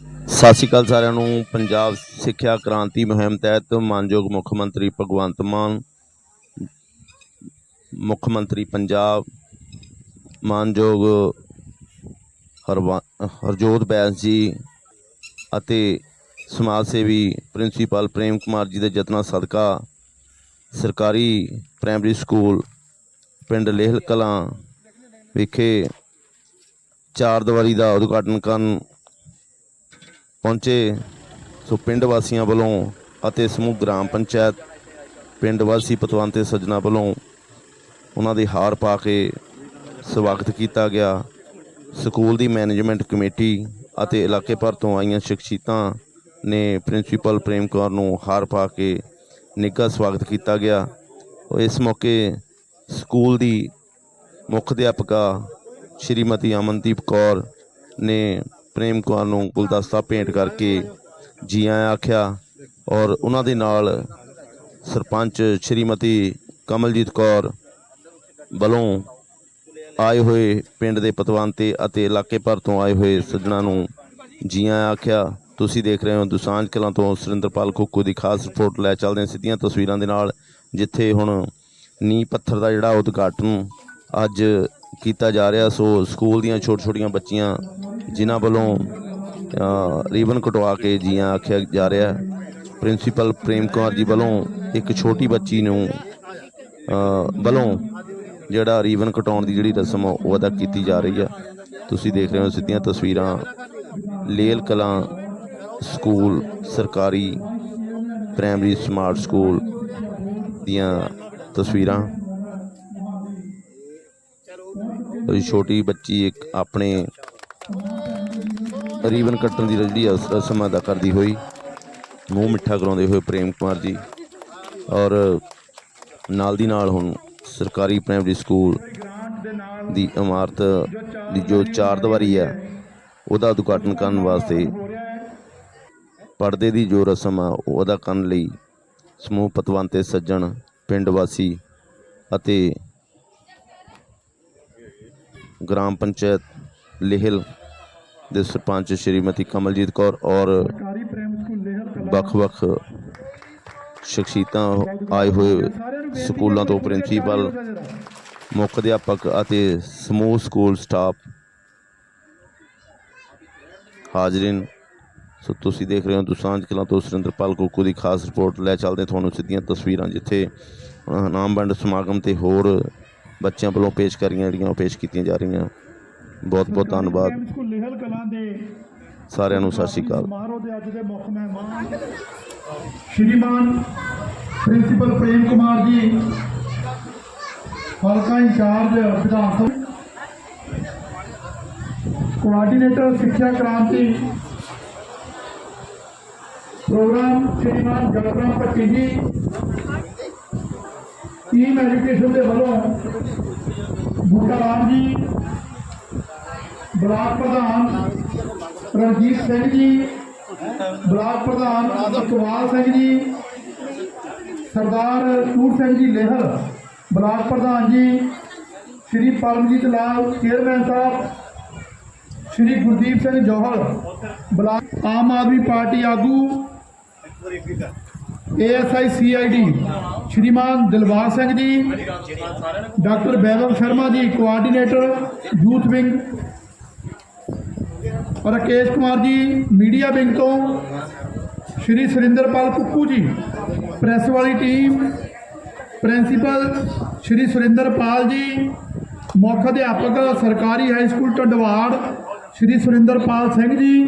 ਸਤਿ ਸ਼੍ਰੀ ਅਕਾਲ ਸਾਰਿਆਂ ਨੂੰ। ਪੰਜਾਬ ਸਿੱਖਿਆ ਕ੍ਰਾਂਤੀ ਮੁਹਿੰਮ ਤਹਿਤ ਮਾਨਯੋਗ ਮੁੱਖ ਮੰਤਰੀ ਭਗਵੰਤ ਮਾਨ, ਮੁੱਖ ਮੰਤਰੀ ਪੰਜਾਬ, ਮਾਨਯੋਗ ਹਰਵਾ, ਹਰਜੋਤ ਬੈਂਸ ਜੀ ਅਤੇ ਸਮਾਜ ਸੇਵੀ ਪ੍ਰਿੰਸੀਪਲ ਪ੍ਰੇਮ ਕੁਮਾਰ ਜੀ ਦੇ ਯਤਨਾਂ ਸਦਕਾ ਸਰਕਾਰੀ ਪ੍ਰਾਇਮਰੀ ਸਕੂਲ ਪਿੰਡ ਲੇਹਲ ਕਲਾਂ ਵਿਖੇ ਚਾਰ ਦੀਵਾਰੀ ਦਾ ਉਦਘਾਟਨ ਕਰਨ ਪਹੁੰਚੇ। ਸੋ ਪਿੰਡ ਵਾਸੀਆਂ ਵੱਲੋਂ ਅਤੇ ਸਮੂਹ ਗ੍ਰਾਮ ਪੰਚਾਇਤ ਪਿੰਡ ਵਾਸੀ ਪਤਵੰਤੇ ਸੱਜਣਾ ਵੱਲੋਂ ਉਹਨਾਂ ਦੇ ਹਾਰ ਪਾ ਕੇ ਸਵਾਗਤ ਕੀਤਾ ਗਿਆ। ਸਕੂਲ ਦੀ ਮੈਨੇਜਮੈਂਟ ਕਮੇਟੀ ਅਤੇ ਇਲਾਕੇ ਭਰ ਤੋਂ ਆਈਆਂ ਸ਼ਖਸੀਅਤਾਂ ਨੇ ਪ੍ਰਿੰਸੀਪਲ ਪ੍ਰੇਮ ਕੌਰ ਨੂੰ ਹਾਰ ਪਾ ਕੇ ਨਿੱਘਾ ਸਵਾਗਤ ਕੀਤਾ ਗਿਆ। ਇਸ ਮੌਕੇ ਸਕੂਲ ਦੀ ਮੁੱਖ ਅਧਿਆਪਕਾ ਸ਼੍ਰੀਮਤੀ ਅਮਨਦੀਪ ਕੌਰ ਨੇ ਪ੍ਰੇਮ ਕੁਮਾਰ ਨੂੰ ਗੁਲਦਸਤਾ ਭੇਂਟ ਕਰਕੇ ਜੀ ਆਇਆਂ ਆਖਿਆ ਔਰ ਉਹਨਾਂ ਦੇ ਨਾਲ ਸਰਪੰਚ ਸ਼੍ਰੀਮਤੀ ਕਮਲਜੀਤ ਕੌਰ ਵੱਲੋਂ ਆਏ ਹੋਏ ਪਿੰਡ ਦੇ ਪਤਵੰਤੇ ਅਤੇ ਇਲਾਕੇ ਭਰ ਤੋਂ ਆਏ ਹੋਏ ਸੱਜਣਾ ਨੂੰ ਜੀ ਆਇਆਂ ਆਖਿਆ, ਤੁਸੀਂ ਦੇਖ ਰਹੇ ਹੋ ਦੁਸਾਂਝ ਕਲਾਂ ਤੋਂ ਸੁਰਿੰਦਰਪਾਲ ਖੋਕੂ ਦੀ ਖਾਸ ਰਿਪੋਰਟ ਲੈ ਚੱਲਦੇ ਹਾਂ ਸਿੱਧੀਆਂ ਤਸਵੀਰਾਂ ਦੇ ਨਾਲ, ਜਿੱਥੇ ਹੁਣ ਨੀਂਹ ਪੱਥਰ ਦਾ ਜਿਹੜਾ ਉਦਘਾਟਨ ਅੱਜ ਕੀਤਾ ਜਾ ਰਿਹਾ। ਸੋ ਸਕੂਲ ਦੀਆਂ ਛੋਟ ਛੋਟੀਆਂ ਬੱਚੀਆਂ ਜਿਨ੍ਹਾਂ ਵੱਲੋਂ ਅ, ਰੀਬਨ ਕਟਵਾ ਕੇ ਜੀਆਂ ਆਖਿਆ ਜਾ ਰਿਹਾ। ਪ੍ਰਿੰਸੀਪਲ ਪ੍ਰੇਮ ਕੁਮਾਰ ਜੀ ਵੱਲੋਂ ਇੱਕ ਛੋਟੀ ਬੱਚੀ ਨੂੰ ਵੱਲੋਂ ਜਿਹੜਾ ਰੀਬਨ ਕਟਾਉਣ ਦੀ ਜਿਹੜੀ ਰਸਮ ਆ, ਉਹ ਅਦਾ ਕੀਤੀ ਜਾ ਰਹੀ ਆ। ਤੁਸੀਂ ਦੇਖ ਰਹੇ ਹੋ ਸਿੱਧੀਆਂ ਤਸਵੀਰਾਂ ਲੇਲ ਕਲਾਂ ਸਕੂਲ ਸਰਕਾਰੀ ਪ੍ਰਾਇਮਰੀ ਸਮਾਰਟ ਸਕੂਲ ਦੀਆਂ ਤਸਵੀਰਾਂ। ਕੋਈ ਛੋਟੀ ਬੱਚੀ ਇੱਕ ਆਪਣੇ ਰੀਬਨ ਕੱਟਣ ਦੀ ਜਿਹੜੀ ਰਸ- ਰਸਮ ਅਦਾ ਕਰਦੀ ਹੋਈ, ਮੂੰਹ ਮਿੱਠਾ ਕਰਾਉਂਦੇ ਹੋਏ ਪ੍ਰੇਮ ਕੁਮਾਰ ਜੀ ਔਰ ਨਾਲ ਦੀ ਨਾਲ ਹੁਣ ਸਰਕਾਰੀ ਪ੍ਰਾਇਮਰੀ ਸਕੂਲ ਦੀ ਇਮਾਰਤ ਦੀ ਜੋ ਚਾਰ ਦੀਵਾਰੀ ਹੈ ਉਹਦਾ ਉਦਘਾਟਨ ਕਰਨ ਵਾਸਤੇ ਪਰਦੇ ਦੀ ਜੋ ਰਸਮ ਆ ਉਹ ਅਦਾ ਕਰਨ ਲਈ ਸਮੂਹ ਪਤਵੰਤੇ ਸੱਜਣ, ਪਿੰਡ ਵਾਸੀ ਅਤੇ ਗ੍ਰਾਮ ਪੰਚਾਇਤ ਲੇਹਲ ਦੇ ਸਰਪੰਚ ਸ਼੍ਰੀਮਤੀ ਕਮਲਜੀਤ ਕੌਰ ਔਰ ਵੱਖ-ਵੱਖ ਸ਼ਖਸੀਅਤਾਂ ਆਏ ਹੋਏ ਸਕੂਲਾਂ ਤੋਂ ਪ੍ਰਿੰਸੀਪਲ ਮੁੱਖ ਅਧਿਆਪਕ ਅਤੇ ਸਮੂਹ ਸਕੂਲ ਸਟਾਫ ਹਾਜ਼ਰੀਨ ਸੋ ਤੁਸੀਂ ਦੇਖ ਰਹੇ ਹੋ ਦੁਸਾਂਝ ਕਲਾਂ ਤੋਂ ਸੁਰਿੰਦਰਪਾਲ ਕੋਕੂ ਦੀ ਖਾਸ ਰਿਪੋਰਟ। ਲੈ ਚੱਲਦੇ ਤੁਹਾਨੂੰ ਸਿੱਧੀਆਂ ਤਸਵੀਰਾਂ ਜਿੱਥੇ ਅ, ਇਨਾਮ ਵੰਡ ਸਮਾਗਮ ਤੇ ਹੋਰ ਬੱਚਿਆਂ ਵੱਲੋਂ ਪੇਸ਼ ਕਰੀਆਂ, ਜਿਹੜੀਆਂ ਉਹ ਪੇਸ਼ ਕੀਤੀਆਂ ਜਾ ਰਹੀਆਂ। ਬਹੁਤ ਬਹੁਤ ਧੰਨਵਾਦ। ਸਕੂਲ ਲੇਹਰ ਕਲਾਂ ਦੇ ਸਾਰਿਆਂ ਨੂੰ ਸਤਿ ਸ਼੍ਰੀ ਅਕਾਲ। ਸਮਾਰੋਹ ਦੇ ਅੱਜ ਦੇ ਮੁੱਖ ਮਹਿਮਾਨ ਸ਼੍ਰੀਮਾਨ ਪ੍ਰਿੰਸੀਪਲ ਪ੍ਰੇਮ ਕੁਮਾਰ ਜੀ ਹਲਕਾ ਇੰਚਾਰਜ ਵਿਧਾਨ ਸਭਾ ਕੋਆਰਡੀਨੇਟਰ ਸਿੱਖਿਆ ਕ੍ਰਾਂਤੀ, ਪ੍ਰੋਗਰਾਮ ਸ਼੍ਰੀਮਾਨ ਜਗਰਾਮ ਭੱਟੀ ਜੀ ਟੀਮ ਐਜੂਕੇਸ਼ਨ ਦੇ ਵੱਲੋਂ ਬੂਟਾ ਰਾਮ ਜੀ, ਬਲਾਕ ਪ੍ਰਧਾਨ ਰਣਜੀਤ ਸਿੰਘ ਜੀ, ਬਲਾਕ ਪ੍ਰਧਾਨ ਇਕਬਾਲ ਸਿੰਘ ਜੀ, ਸਰਦਾਰ ਸੂਰ ਸਿੰਘ ਜੀ ਲੇਹਰ ਬਲਾਕ ਪ੍ਰਧਾਨ ਜੀ, ਸ਼੍ਰੀ ਪਰਮਜੀਤ ਲਾਲ ਚੇਅਰਮੈਨ ਸਾਹਿਬ, ਸ਼੍ਰੀ ਗੁਰਦੀਪ ਸਿੰਘ ਜੋਹਲ, ਬਲਾਕ ਆਮ ਆਦਮੀ ਪਾਰਟੀ ਆਗੂ ਏਐਸਆਈ ਸੀਆਈਡੀ ਸ਼੍ਰੀਮਾਨ Dilbagh Singh ji, doctor ਬੈਦਵ Sharma ji coordinator youth wing, Rakesh Kumar ji, media wing ਤੋਂ ਸ਼੍ਰੀ ਸੁਰਿੰਦਰਪਾਲ ਕੁੱਕੂ ਜੀ, ਪ੍ਰੈਸ ਵਾਲੀ ਟੀਮ, ਪ੍ਰਿੰਸੀਪਲ ਸ਼੍ਰੀ ਸੁਰਿੰਦਰਪਾਲ ਜੀ, ਮੁੱਖ ਅਧਿਆਪਕ ਸਰਕਾਰੀ ਹਾਈ ਸਕੂਲ ਟੰਡਵਾੜ ਸ਼੍ਰੀ ਸੁਰਿੰਦਰਪਾਲ ਸਿੰਘ ਜੀ,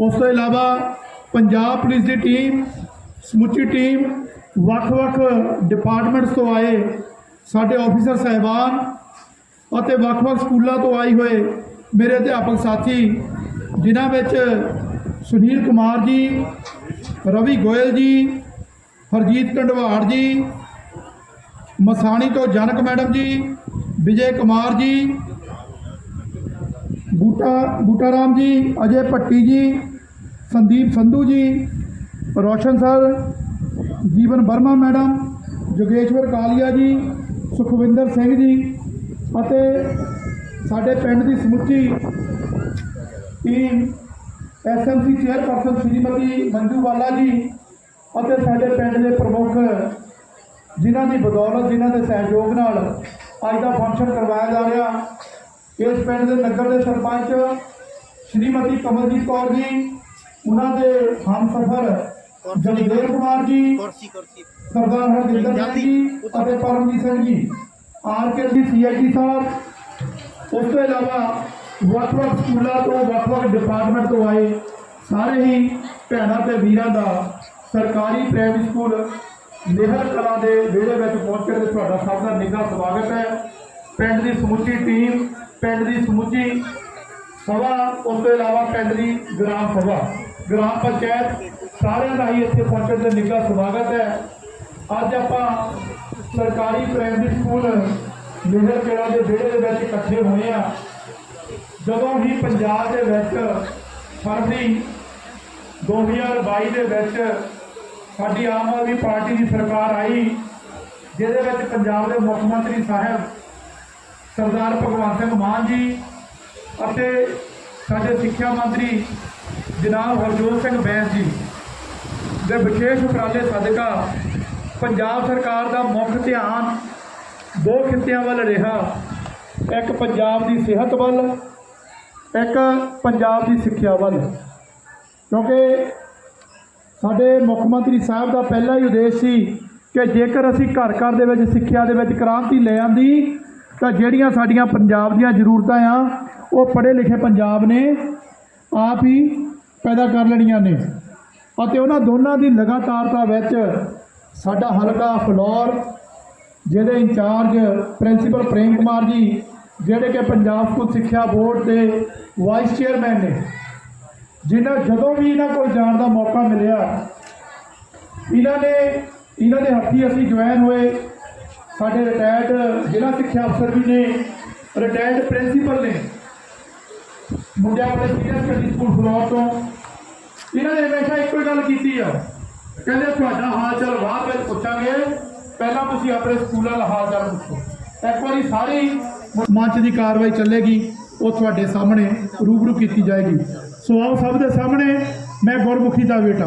ਉਸ ਤੋਂ ਇਲਾਵਾ ਪੰਜਾਬ ਪੁਲਿਸ ਦੀ ਟੀਮ ਸਮੁੱਚੀ ਟੀਮ ਵੱਖ-ਵੱਖ ਡਿਪਾਰਟਮੈਂਟਸ ਤੋਂ ਆਏ, ਸਾਡੇ ਆਫੀਸਰ ਸਹਿਬਾਨ ਅਤੇ ਵੱਖ-ਵੱਖ ਸਕੂਲਾਂ ਤੋਂ ਆਏ ਹੋਏ ਮੇਰੇ ਅਧਿਆਪਕ ਸਾਥੀ, ਜਿਨ੍ਹਾਂ ਵਿੱਚ ਸੁਨੀਲ ਕੁਮਾਰ ਜੀ, ਰਵੀ ਗੋਇਲ ਜੀ, ਹਰਜੀਤ ਟੰਡਵਾੜ ਜੀ, ਮਸਾਣੀ ਤੋਂ ਜਨਕ ਮੈਡਮ ਜੀ, ਵਿਜੇ ਕੁਮਾਰ ਜੀ, ਬੂਟਾ ਬੂਟਾ ਰਾਮ ਜੀ, ਅਜੇ ਭੱਟੀ ਜੀ, ਸੰਦੀਪ ਸੰਧੂ ਜੀ ਰੋਸ਼ਨ ਸਰ, ਜੀਵਨ ਵਰਮਾ ਮੈਡਮ, ਜੋਗੇਸ਼ਵਰ ਕਾਲੀਆ ਜੀ, ਸੁਖਵਿੰਦਰ ਸਿੰਘ ਜੀ ਅਤੇ ਸਾਡੇ ਪਿੰਡ ਦੀ ਸਮੁੱਚੀ team SMC chairperson Shrimati Manju Bala ji ਅਤੇ ਸਾਡੇ ਪਿੰਡ ਦੇ ਪ੍ਰਮੁੱਖ ਜਿਨ੍ਹਾਂ ਦੀ ਬਦੌਲਤ, ਜਿਨ੍ਹਾਂ ਦੇ ਸਹਿਯੋਗ ਨਾਲ ਅੱਜ ਦਾ ਫੰਕਸ਼ਨ ਕਰਵਾਇਆ ਜਾ ਰਿਹਾ, ਇਸ ਪਿੰਡ ਦੇ ਨਗਰ ਦੇ ਸਰਪੰਚ ਸ਼੍ਰੀਮਤੀ ਕਮਲਜੀਤ ਕੌਰ ਜੀ, ਉਹਨਾਂ ਦੇ ਹਮਸਫਰ ਜਗਦੇਵ ਕੁਮਾਰ ਜੀ ਕੁਰਸੀ ਕੁਰਸੀ। ਸਰਦਾਰ ਹਰਜਿੰਦਰ ਸਿੰਘ ਜੀ ਅਤੇ ਪਰਮਜੀਤ ਸਿੰਘ ਜੀ। ਆਰ ਕੇ ਜੀ ਸੀਆਈਟੀ ਸਾਹਿਬ। ਉਸ ਤੋਂ ਇਲਾਵਾ ਵੱਖ-ਵੱਖ ਸਕੂਲਾਂ ਤੋਂ ਵੱਖ-ਵੱਖ ਡਿਪਾਰਟਮੈਂਟ ਤੋਂ ਆਏ ਸਾਰੇ ਹੀ ਭੈਣਾਂ ਤੇ ਵੀਰਾਂ ਦਾ ਸਰਕਾਰੀ ਪ੍ਰਾਇਮਰੀ ਸਕੂਲ ਨਿਹਰ ਕਲਾ ਦੇ ਵਿਹੜੇ ਵਿੱਚ ਪਹੁੰਚ ਕੇ ਤੇ ਤੁਹਾਡਾ ਸਭ ਦਾ ਨਿੱਘਾ ਸਵਾਗਤ ਹੈ। ਪਿੰਡ ਦੀ ਸਮੁੱਚੀ ਟੀਮ ਪਿੰਡ ਦੀ ਸਮੁੱਚੀ ਸਭਾ ਉਸ ਤੋਂ ਇਲਾਵਾ ਪਿੰਡ ਦੀ ਗ੍ਰਾਮ ਸਭਾ। ਗ੍ਰਾਮ ਪੰਚਾਇਤ ਸਾਰਿਆਂ ਦਾ ਹੀ ਇੱਥੇ ਪਹੁੰਚਣ ਤੇ ਨਿੱਘਾ ਸਵਾਗਤ ਹੈ। ਅੱਜ ਆਪਾਂ ਸਰਕਾਰੀ ਪ੍ਰਾਇਮਰੀ ਸਕੂਲ ਨਿਹਰ ਕਲਾ ਦੇ ਵਿਹੜੇ ਦੇ ਵਿੱਚ ਇਕੱਠੇ ਹੋਏ ਆ ਜਦੋਂ ਹੀ ਪੰਜਾਬ ਦੇ ਵਿੱਚ ਫਰਵਰੀ 2022 ਦੇ ਵਿੱਚ ਸਾਡੀ ਆਮ ਆਦਮੀ ਪਾਰਟੀ ਦੀ ਸਰਕਾਰ ਆਈ, ਜਿਹਦੇ ਵਿੱਚ ਪੰਜਾਬ ਦੇ ਮੁੱਖ ਮੰਤਰੀ ਸਾਹਿਬ ਸਰਦਾਰ ਭਗਵੰਤ ਸਿੰਘ ਮਾਨ ਜੀ ਅਤੇ ਸਾਡੇ ਸਿੱਖਿਆ ਮੰਤਰੀ ਜਨਾਬ ਹਰਜੋਤ ਸਿੰਘ ਬੈਂਸ ਜੀ ਦੇ ਵਿਸ਼ੇਸ਼ ਉਪਰਾਲੇ ਸਦਕਾ ਪੰਜਾਬ ਸਰਕਾਰ ਦਾ ਮੁੱਖ ਧਿਆਨ ਦੋ ਖਿੱਤਿਆਂ ਵੱਲ ਰਿਹਾ। ਇੱਕ ਪੰਜਾਬ ਦੀ ਸਿਹਤ ਵੱਲ, ਇੱਕ ਪੰਜਾਬ ਦੀ ਸਿੱਖਿਆ ਵੱਲ। ਕਿਉਂਕਿ ਸਾਡੇ ਮੁੱਖ ਮੰਤਰੀ ਸਾਹਿਬ ਦਾ ਪਹਿਲਾ ਹੀ ਉਦੇਸ਼ ਸੀ ਕਿ ਜੇਕਰ ਅਸੀਂ ਘਰ ਘਰ ਦੇ ਵਿੱਚ ਸਿੱਖਿਆ ਦੇ ਵਿੱਚ ਕ੍ਰਾਂਤੀ ਲੈ ਆਂਦੀ, ਤਾਂ ਜਿਹੜੀਆਂ ਸਾਡੀਆਂ ਪੰਜਾਬ ਦੀਆਂ ਜ਼ਰੂਰਤਾਂ ਆ, ਉਹ ਪੜ੍ਹੇ ਲਿਖੇ ਪੰਜਾਬ ਨੇ ਆਪ ਹੀ ਪੈਦਾ ਕਰ ਲੈਣੀਆਂ ਨੇ। ਅਤੇ ਉਹਨਾਂ ਦੋਨਾਂ ਦੀ ਲਗਾਤਾਰਤਾ ਵਿੱਚ ਸਾਡਾ ਹਲਕਾ ਫਲੋਰ, ਜਿਹਦੇ ਇੰਚਾਰਜ ਪ੍ਰਿੰਸੀਪਲ ਪ੍ਰੇਮ ਕੁਮਾਰ ਜੀ, ਜਿਹੜੇ ਕਿ ਪੰਜਾਬ ਸਕੂਲ ਸਿੱਖਿਆ ਬੋਰਡ ਦੇ ਵਾਈਸ ਚੇਅਰਮੈਨ ਨੇ, ਜਿਨ੍ਹਾਂ ਜਦੋਂ ਵੀ ਇਹਨਾਂ ਕੋਲ ਜਾਣ ਦਾ ਮੌਕਾ ਮਿਲਿਆ, ਇਹਨਾਂ ਨੇ, ਇਹਨਾਂ ਦੇ ਹੱਥੀ ਅਸੀਂ ਜੁਆਇਨ ਹੋਏ। ਸਾਡੇ ਰਿਟਾਇਰਡ ਜ਼ਿਲ੍ਹਾ ਸਿੱਖਿਆ ਅਫਸਰ ਵੀ ਨੇ ਰਿਟਾਇਰਡ ਪ੍ਰਿੰਸੀਪਲ ਨੇ। ਮੁੰਡਿਆਂ ਵਾਲੇ ਸੀਨੀਅਰ ਸਟੱਡੀ ਸਕੂਲ ਫਲੋਰ ਤੋਂ। ਇਹਨਾਂ ਨੇ ਹਮੇਸ਼ਾ ਇੱਕੋ ਹੀ ਗੱਲ ਕੀਤੀ ਆ। ਕਹਿੰਦੇ ਤੁਹਾਡਾ ਹਾਲ ਚਾਲ ਬਾਅਦ ਵਿੱਚ ਪੁੱਛਾਂਗੇ। ਪਹਿਲਾਂ ਤੁਸੀਂ ਆਪਣੇ ਸਕੂਲਾਂ ਦਾ ਹਾਲ ਚਾਲ ਪੁੱਛੋ। ਇੱਕ ਵਾਰੀ ਸਾਰੀ ਮੰਚ ਦੀ ਕਾਰਵਾਈ ਚੱਲੇਗੀ, ਉਹ ਤੁਹਾਡੇ ਸਾਹਮਣੇ ਰੂਬਰੂ ਕੀਤੀ ਜਾਏਗੀ। ਸੋ ਆਓ ਸਭ ਦੇ ਸਾਹਮਣੇ, ਮੈਂ ਗੁਰਮੁਖੀ ਦਾ ਬੇਟਾ।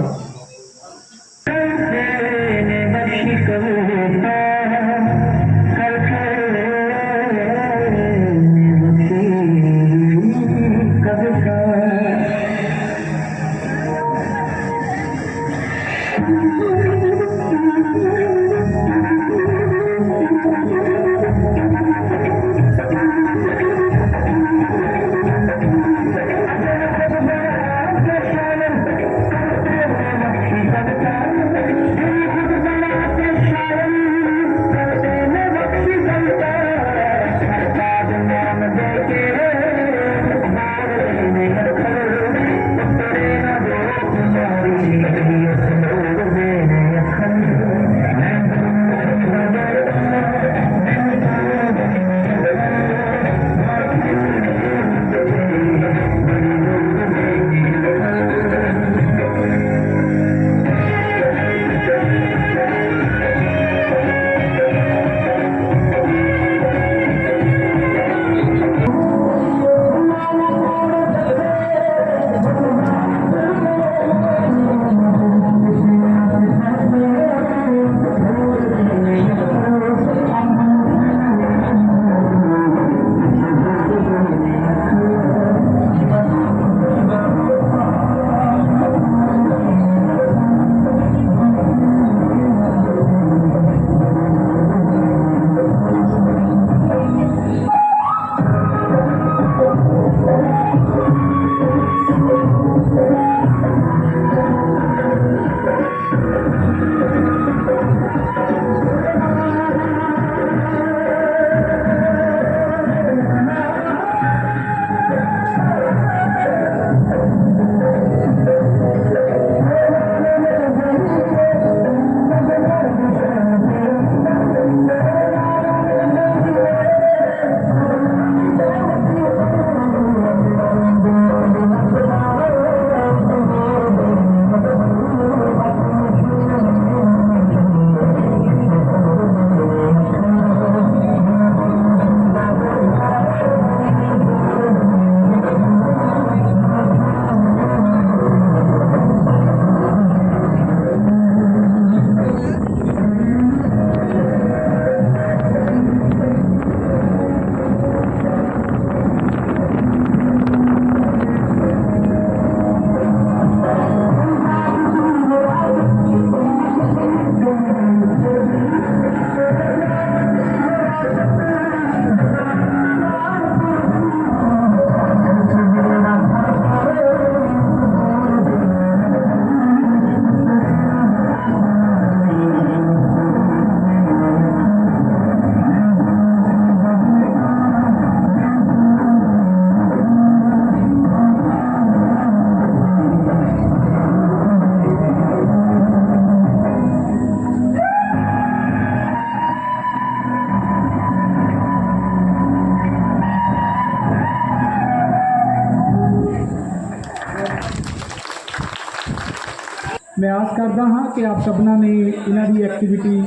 ਮੈਂ ਆਸ ਕਰਦਾ ਹਾਂ ਕਿ ਆਪ ਸਭਨਾਂ ਨੇ ਇਹਨਾਂ ਦੀ ਐਕਟੀਵਿਟੀ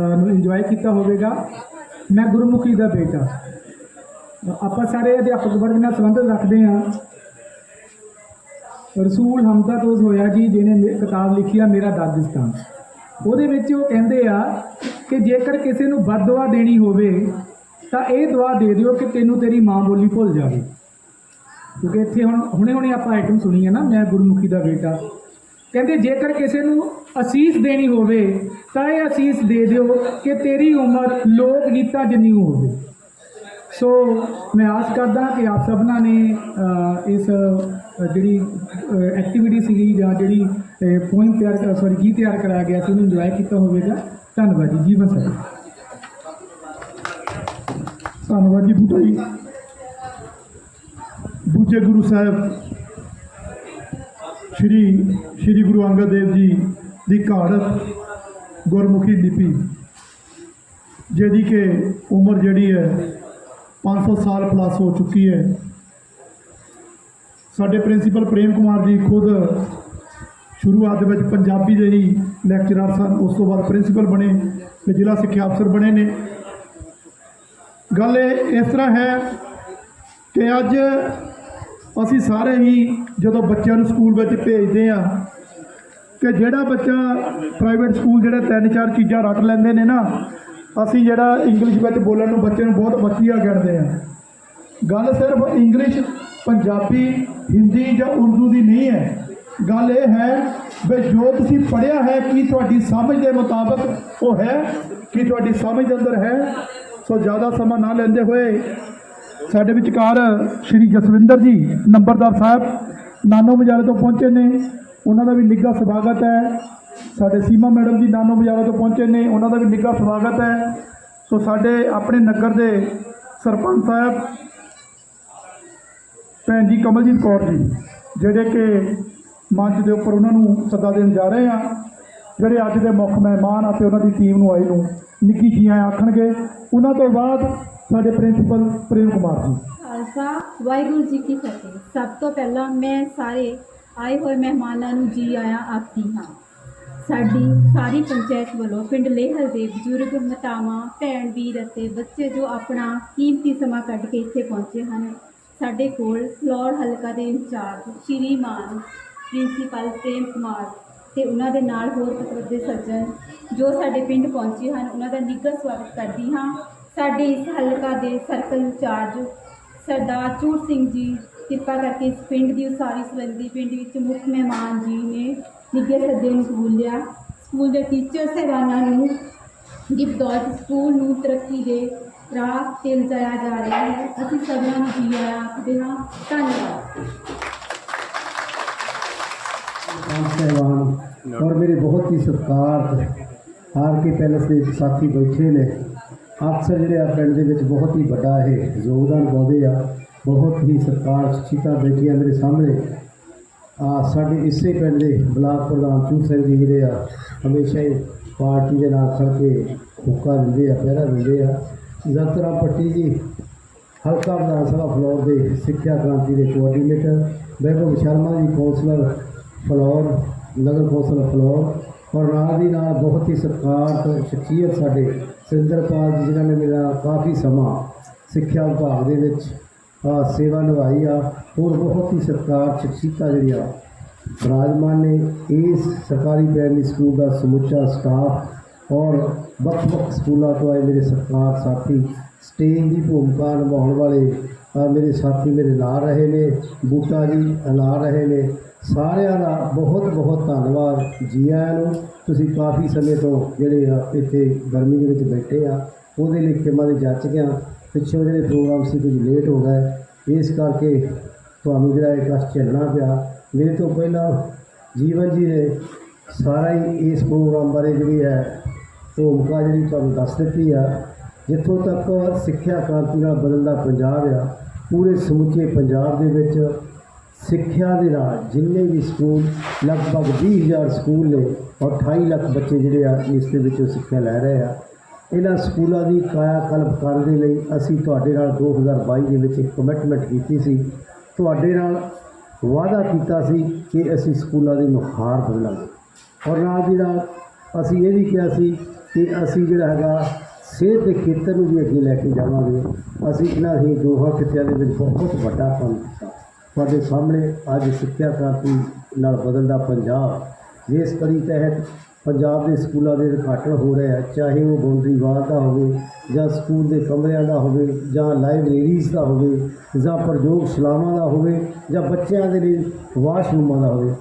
ਨੂੰ ਇੰਜੋਏ ਕੀਤਾ ਹੋਵੇਗਾ। ਮੈਂ ਗੁਰਮੁਖੀ ਦਾ ਬੇਟਾ। ਆਪਾਂ ਸਾਰੇ ਅਧਿਆਪਕ ਵਰਗ ਨਾਲ ਸੰਬੰਧ ਰੱਖਦੇ ਹਾਂ। ਰਸੂਲ ਹਮਜ਼ਾ ਤੋਜ਼ ਹੋਇਆ ਜੀ, ਜਿਹਨੇ ਮੇ- ਕਿਤਾਬ ਲਿਖੀ ਆ, ਮੇਰਾ ਦਾਗਿਸਤਾਨ ਉਹਦੇ ਵਿੱਚ ਉਹ ਕਹਿੰਦੇ ਆ ਕਿ ਜੇਕਰ ਕਿਸੇ ਨੂੰ ਬਦਦੁਆ ਦੇਣੀ ਹੋਵੇ, ਤਾਂ ਇਹ ਦੁਆ ਦੇ ਦਿਓ ਕਿ ਤੈਨੂੰ ਤੇਰੀ ਮਾਂ ਬੋਲੀ ਭੁੱਲ ਜਾਵੇ। ਕਿਉਂਕਿ ਇੱਥੇ ਹੁਣ ਹੁਣੇ ਹੁਣੇ ਆਪਾਂ ਆਈਟਮ ਸੁਣੀ ਹੈ ਨਾ, ਮੈਂ ਗੁਰਮੁਖੀ ਦਾ ਬੇਟਾ। ਕਹਿੰਦੇ ਜੇਕਰ ਕਿਸੇ ਨੂੰ ਅਸੀਸ ਦੇਣੀ ਹੋਵੇ, ਤਾਂ ਇਹ ਅਸੀਸ ਦੇ ਦਿਓ ਕਿ ਤੇਰੀ ਉਮਰ ਲੋਕ ਗੀਤਾਂ ਜਿੰਨੀ ਹੋਵੇ। ਸੋ ਮੈਂ ਆਸ ਕਰਦਾ ਕਿ ਆਪ ਸਭਨਾਂ ਨੇ ਇਸ ਜਿਹੜੀ ਐਕਟੀਵਿਟੀ ਸੀਗੀ ਜਾਂ ਜਿਹੜੀ ਪੋਇੰਟ ਤਿਆਰ ਸੌਰੀ ਗੀਤ ਤਿਆਰ ਕਰਾਇਆ ਗਿਆ ਸੀ, ਉਹਨੂੰ ਇੰਜੋਏ ਕੀਤਾ ਹੋਵੇਗਾ। ਧੰਨਵਾਦ ਜੀ, ਜੀਵਨ ਸਰ। ਧੰਨਵਾਦ ਜੀ ਬੂਟਾ ਜੀ। ਦੂਜੇ ਗੁਰੂ ਸਾਹਿਬ ਸ਼੍ਰੀ ਸ਼੍ਰੀ ਗੁਰੂ ਅੰਗਦ ਦੇਵ ਜੀ ਦੀ ਘਾੜਤ ਗੁਰਮੁਖੀ ਲਿਪੀ, ਜਿਹਦੀ ਕਿ ਉਮਰ ਜਿਹੜੀ ਹੈ 500 ਸਾਲ ਪਲੱਸ ਹੋ ਚੁੱਕੀ ਹੈ। ਸਾਡੇ ਪ੍ਰਿੰਸੀਪਲ ਪ੍ਰੇਮ ਕੁਮਾਰ ਜੀ ਖੁਦ ਸ਼ੁਰੂਆਤ ਦੇ ਵਿੱਚ ਪੰਜਾਬੀ ਦੇ ਹੀ ਲੈਕਚਰਰ ਸਨ। ਉਸ ਤੋਂ ਬਾਅਦ ਪ੍ਰਿੰਸੀਪਲ ਬਣੇ ਤੇ ਜ਼ਿਲ੍ਹਾ ਸਿੱਖਿਆ ਅਫਸਰ ਬਣੇ ਨੇ। ਗੱਲ ਇਸ ਤਰ੍ਹਾਂ ਹੈ ਕਿ ਅੱਜ ਅਸੀਂ ਸਾਰੇ ਹੀ ਜਦੋਂ ਬੱਚਿਆਂ ਨੂੰ ਸਕੂਲ ਵਿੱਚ ਭੇਜਦੇ ਆ ਕਿ ਜਿਹੜਾ ਬੱਚਾ ਪ੍ਰਾਈਵੇਟ ਸਕੂਲ ਜਿਹੜੇ ਤਿੰਨ ਚਾਰ ਚੀਜ਼ਾਂ ਰੱਟ ਲੈਂਦੇ ਨੇ ਨਾ, ਅਸੀਂ ਜਿਹੜਾ ਇੰਗਲਿਸ਼ ਵਿੱਚ ਬੋਲਣ ਨੂੰ ਬੱਚੇ ਨੂੰ ਬਹੁਤ ਬੱਚੀਆ ਕਰਦੇ ਆ ਗੱਲ ਸਿਰਫ ਇੰਗਲਿਸ਼ ਪੰਜਾਬੀ, ਹਿੰਦੀ ਜਾਂ ਉਰਦੂ ਦੀ ਨਹੀਂ ਹੈ। ਗੱਲ ਇਹ ਹੈ ਵੀ ਜੋ ਤੁਸੀਂ ਪੜ੍ਹਿਆ ਹੈ, ਕੀ ਤੁਹਾਡੀ ਸਮਝ ਦੇ ਮੁਤਾਬਕ ਉਹ ਹੈ, ਕੀ ਤੁਹਾਡੀ ਸਮਝ ਅੰਦਰ ਹੈ। ਸੋ ਜ਼ਿਆਦਾ ਸਮਾਂ ਨਾ ਲੈਂਦੇ ਹੋਏ ਸਾਡੇ ਵਿਚਕਾਰ ਸ਼੍ਰੀ ਜਸਵਿੰਦਰ ਜੀ, ਨੰਬਰਦਾਰ ਸਾਹਿਬ, ਨਾਨੋ ਮਜਾਰੇ ਤੋਂ ਪਹੁੰਚੇ ਨੇ। ਉਹਨਾਂ ਦਾ ਵੀ ਨਿੱਘਾ ਸਵਾਗਤ ਹੈ। ਸਾਡੇ ਸੀਮਾ ਮੈਡਮ ਜੀ ਨਾਨੋ ਮਜਾਰੇ ਤੋਂ ਪਹੁੰਚੇ ਨੇ। ਉਹਨਾਂ ਦਾ ਵੀ ਨਿੱਘਾ ਸਵਾਗਤ ਹੈ। ਸੋ ਸਾਡੇ ਆਪਣੇ ਨਗਰ ਦੇ ਸਰਪੰਚ ਸਾਹਿਬ, ਭੈਣ ਜੀ ਕਮਲਜੀਤ ਕੌਰ ਜੀ, ਜਿਹੜੇ ਕਿ ਮੰਚ ਦੇ ਉੱਪਰ ਉਹਨਾਂ ਨੂੰ ਸੱਦਾ ਦੇਣ ਜਾ ਰਹੇ ਆ, ਜਿਹੜੇ ਅੱਜ ਦੇ ਮੁੱਖ ਮਹਿਮਾਨ ਅਤੇ ਉਹਨਾਂ ਦੀ ਟੀਮ ਨੂੰ ਆਏ ਨੂੰ ਨਿੱਕੀ ਜੀਆਂ ਆਖਣਗੇ। ਉਹਨਾਂ ਤੋਂ ਬਾਅਦ ਸਾਡੇ ਪ੍ਰਿੰਸੀਪਲ ਪ੍ਰੇਮ ਕੁਮਾਰ ਜੀ। ਖਾਲਸਾ, ਵਾਹਿਗੁਰੂ ਜੀ ਕੀ ਫਤਿਹ। ਸਭ ਤੋਂ ਪਹਿਲਾਂ ਮੈਂ ਸਾਰੇ ਆਏ ਹੋਏ ਮਹਿਮਾਨਾਂ ਨੂੰ ਜੀ ਆਇਆਂ ਆਖਦੀ ਹਾਂ। ਸਾਡੀ ਸਾਰੀ ਪੰਚਾਇਤ ਵੱਲੋਂ ਪਿੰਡ ਲੇਹਲ ਦੇ ਬਜ਼ੁਰਗ, ਮਾਤਾਵਾਂ, ਭੈਣ, ਵੀਰ ਅਤੇ ਬੱਚੇ ਜੋ ਆਪਣਾ ਕੀਮਤੀ ਸਮਾਂ ਕੱਢ ਕੇ ਇੱਥੇ ਪਹੁੰਚੇ ਹਨ, ਸਾਡੇ ਕੋਲ ਫਲੋਰ ਹਲਕਾ ਦੇ ਇੰਚਾਰਜ ਸ਼੍ਰੀਮਾਨ ਪ੍ਰਿੰਸੀਪਲ ਪ੍ਰੇਮ ਕੁਮਾਰ ਤੇ ਉਹਨਾਂ ਦੇ ਨਾਲ ਹੋਰ ਪਤਵੱਦੇ ਸੱਜਣ ਜੋ ਸਾਡੇ ਪਿੰਡ ਪਹੁੰਚੇ ਹਨ, ਉਹਨਾਂ ਦਾ ਨਿੱਘਾ ਸਵਾਗਤ ਕਰਦੀ ਹਾਂ। ਸਾਡੇ ਇਸ ਹਲਕਾ ਦੇ ਸਰਕਲ ਇੰਚਾਰਜ ਸਰਦਾਰ ਚੂਰ ਸਿੰਘ ਜੀ, ਕਿਰਪਾ ਕਰਕੇ ਇਸ ਪਿੰਡ ਦੀ ਉਸਾਰੀ ਸੰਬੰਧੀ ਪਿੰਡ ਵਿੱਚ ਮੁੱਖ ਮਹਿਮਾਨ ਜੀ ਨੇ ਨਿੱਘੇ ਸੱਦੇ ਨੂੰ ਕਬੂਲਿਆ ਸਕੂਲ ਦੇ ਟੀਚਰ ਸਹਿਬਾਨਾਂ ਨੂੰ ਦੀ ਸਕੂਲ ਨੂੰ ਤਰੱਕੀ ਦੇ ਰਾਹ ਤੇ ਲਿਜਾਇਆ ਜਾ ਰਿਹਾ ਹੈ। ਅਸੀਂ ਸਭਨਾਂ ਨੂੰ ਜੀ ਆਇਆਂ ਆਖਦੇ ਹਾਂ, ਧੰਨਵਾਦ। ਔਰ ਮੇਰੇ ਬਹੁਤ ਹੀ ਸਤਿਕਾਰ ਹਾਰ ਕੇ ਪੈਲਸ ਦੇ ਸਾਥੀ ਬੈਠੇ ਨੇ। ਅਕਸਰ ਜਿਹੜੇ ਆ ਪਿੰਡ ਦੇ ਵਿੱਚ ਬਹੁਤ ਹੀ ਵੱਡਾ ਇਹ ਯੋਗਦਾਨ ਪਾਉਂਦੇ ਆ, ਬਹੁਤ ਹੀ ਸਰਕਾਰ ਸ਼ਿਤਾ ਬੈਠੀਆਂ ਮੇਰੇ ਸਾਹਮਣੇ। ਆ ਸਾਡੇ ਇਸੇ ਪਿੰਡ ਦੇ ਬਲਾਕ ਪ੍ਰਧਾਨ ਚੂ ਸਿੰਘ ਜੀ ਜਿਹੜੇ ਆ, ਹਮੇਸ਼ਾ ਹੀ ਪਾਰਟੀ ਦੇ ਨਾਲ ਖੜ ਕੇ ਹੁੱਕਾ ਦਿੰਦੇ ਆ, ਪਹਿਰਾ ਦਿੰਦੇ ਆ। ਜ਼ਤਰਾ ਪੱਟੀ ਜੀ, ਹਲਕਾ ਵਿਧਾਨ ਸਭਾ ਫਲੋਰ ਦੇ ਸਿੱਖਿਆ ਕ੍ਰਾਂਤੀ ਦੇ ਕੋਆਰਡੀਨੇਟਰ ਬੈਗਮ ਸ਼ਰਮਾ ਜੀ ਕੌਂਸਲਰ ਫਲੋਰ, ਨਗਰ ਕੌਂਸਲ ਫਲੋਰ। ਔਰ ਨਾਲ ਦੀ ਨਾਲ ਬਹੁਤ ਹੀ ਸਤਿਕਾਰ ਤੋਂ ਸ਼ਖਸੀਅਤ ਸਾਡੇ ਸੁਰਿੰਦਰਪਾਲ ਜੀ, ਜਿਨ੍ਹਾਂ ਨੇ ਮੇਰਾ ਕਾਫੀ ਸਮਾਂ ਸਿੱਖਿਆ ਵਿਭਾਗ ਦੇ ਵਿੱਚ ਸੇਵਾ ਨਿਭਾਈ ਆ, ਹੋਰ ਬਹੁਤ ਹੀ ਸਤਿਕਾਰ ਸ਼ਖਸੀਅਤਾਂ ਜਿਹੜੀਆਂ ਬਰਾਜਮਾਨ ਨੇ, ਇਸ ਸਰਕਾਰੀ ਪ੍ਰਾਇਮਰੀ ਸਕੂਲ ਦਾ ਸਮੁੱਚਾ ਸਟਾਫ ਔਰ ਵੱਖ-ਵੱਖ ਸਕੂਲਾਂ ਤੋਂ ਆਏ ਮੇਰੇ ਸਤਿਕਾਰ ਸਾਥੀ ਸਟੇਜ ਦੀ ਭੂਮਿਕਾ ਨਿਭਾਉਣ ਵਾਲੇ ਮੇਰੇ ਸਾਥੀ ਮੇਰੇ ਨਾਲ ਰਹੇ ਨੇ, ਬੂਟਾ ਜੀ ਨਾਲ ਰਹੇ ਨੇ ਸਾਰਿਆਂ ਦਾ ਬਹੁਤ ਬਹੁਤ ਧੰਨਵਾਦ ਜੀ ਆਇਆਂ ਨੂੰ। ਤੁਸੀਂ ਕਾਫੀ ਸਮੇਂ ਤੋਂ ਜਿਹੜੇ ਆ, ਇੱਥੇ ਗਰਮੀ ਦੇ ਵਿੱਚ ਬੈਠੇ ਆ, ਉਹਦੇ ਲਈ ਖਿਮਾ ਦੇ ਜੱਚ ਗਿਆ ਪਿੱਛੋਂ ਜਿਹੜੇ ਪ੍ਰੋਗਰਾਮ ਸੀ, ਕੁਝ ਲੇਟ ਹੋ ਗਏ। ਇਸ ਕਰਕੇ ਤੁਹਾਨੂੰ ਜਿਹੜਾ ਇਹ ਕਸ਼ਟ ਝੱਲਣਾ ਪਿਆ। ਮੇਰੇ ਤੋਂ ਪਹਿਲਾਂ ਜੀਵਨ ਜੀ ਨੇ ਸਾਰਾ ਹੀ ਇਸ ਪ੍ਰੋਗਰਾਮ ਬਾਰੇ ਜਿਹੜੀ ਹੈ, ਭੂਮਿਕਾ ਜਿਹੜੀ ਤੁਹਾਨੂੰ ਦੱਸ ਦਿੱਤੀ ਆ। ਜਿੱਥੋਂ ਤੱਕ ਸਿੱਖਿਆ ਕ੍ਰਾਂਤੀ ਨਾਲ ਬਦਲਦਾ ਪੰਜਾਬ ਆ, ਪੂਰੇ ਸਮੁੱਚੇ ਪੰਜਾਬ ਦੇ ਵਿੱਚ ਸਿੱਖਿਆ ਦੇ ਨਾਲ ਜਿੰਨੇ ਵੀ ਸਕੂਲ, ਲਗਭਗ 20000 ਸਕੂਲ ਨੇ ਔਰ 28 ਲੱਖ ਬੱਚੇ ਜਿਹੜੇ ਆ ਇਸ ਦੇ ਵਿੱਚੋਂ ਸਿੱਖਿਆ ਲੈ ਰਹੇ ਆ। ਇਹਨਾਂ ਸਕੂਲਾਂ ਦੀ ਕਾਇਆ ਕਲਪ ਕਰਨ ਦੇ ਲਈ ਅਸੀਂ ਤੁਹਾਡੇ ਨਾਲ 2022 ਦੇ ਵਿੱਚ ਇੱਕ ਕਮਿਟਮੈਂਟ ਕੀਤੀ ਸੀ। ਤੁਹਾਡੇ ਨਾਲ ਵਾਅਦਾ ਕੀਤਾ ਸੀ ਕਿ ਅਸੀਂ ਸਕੂਲਾਂ ਦੀ ਨੁਹਾਰ ਬਦਲਾਂਗੇ ਔਰ ਨਾਲ ਦੀ ਨਾਲ ਅਸੀਂ ਇਹ ਵੀ ਕਿਹਾ ਸੀ ਕਿ ਅਸੀਂ ਜਿਹੜਾ ਹੈਗਾ ਸਿਹਤ ਦੇ ਖੇਤਰ ਨੂੰ ਵੀ ਅੱਗੇ ਲੈ ਕੇ ਜਾਵਾਂਗੇ। ਅਸੀਂ ਇਹਨਾਂ ਹੀ ਦੋਹਾਂ ਖਿੱਤਿਆਂ ਦੇ ਵਿੱਚ ਬਹੁਤ ਵੱਡਾ ਕੰਮ ਕੀਤਾ। ਤੁਹਾਡੇ ਸਾਹਮਣੇ ਅੱਜ ਸਿੱਖਿਆ ਕ੍ਰਾਂਤੀ ਨਾਲ ਬਦਲਦਾ ਪੰਜਾਬ, ਜਿਸ ਕੜੀ ਤਹਿਤ ਪੰਜਾਬ ਦੇ ਸਕੂਲਾਂ ਦੇ ਉਦਘਾਟਨ ਹੋ ਰਿਹਾ ਹੈ, ਚਾਹੇ ਉਹ ਬਾਉਂਡਰੀ ਵਾਲ ਦਾ ਹੋਵੇ ਜਾਂ ਸਕੂਲ ਦੇ ਕਮਰਿਆਂ ਦਾ ਹੋਵੇ ਜਾਂ ਲਾਇਬ੍ਰੇਰੀਜ਼ ਦਾ ਹੋਵੇ ਜਾਂ ਪ੍ਰਯੋਗਸ਼ਾਲਾਵਾਂ ਦਾ ਹੋਵੇ ਜਾਂ ਬੱਚਿਆਂ ਦੇ ਲਈ ਵਾਸ਼ਰੂਮਾਂ ਦਾ ਹੋਵੇ,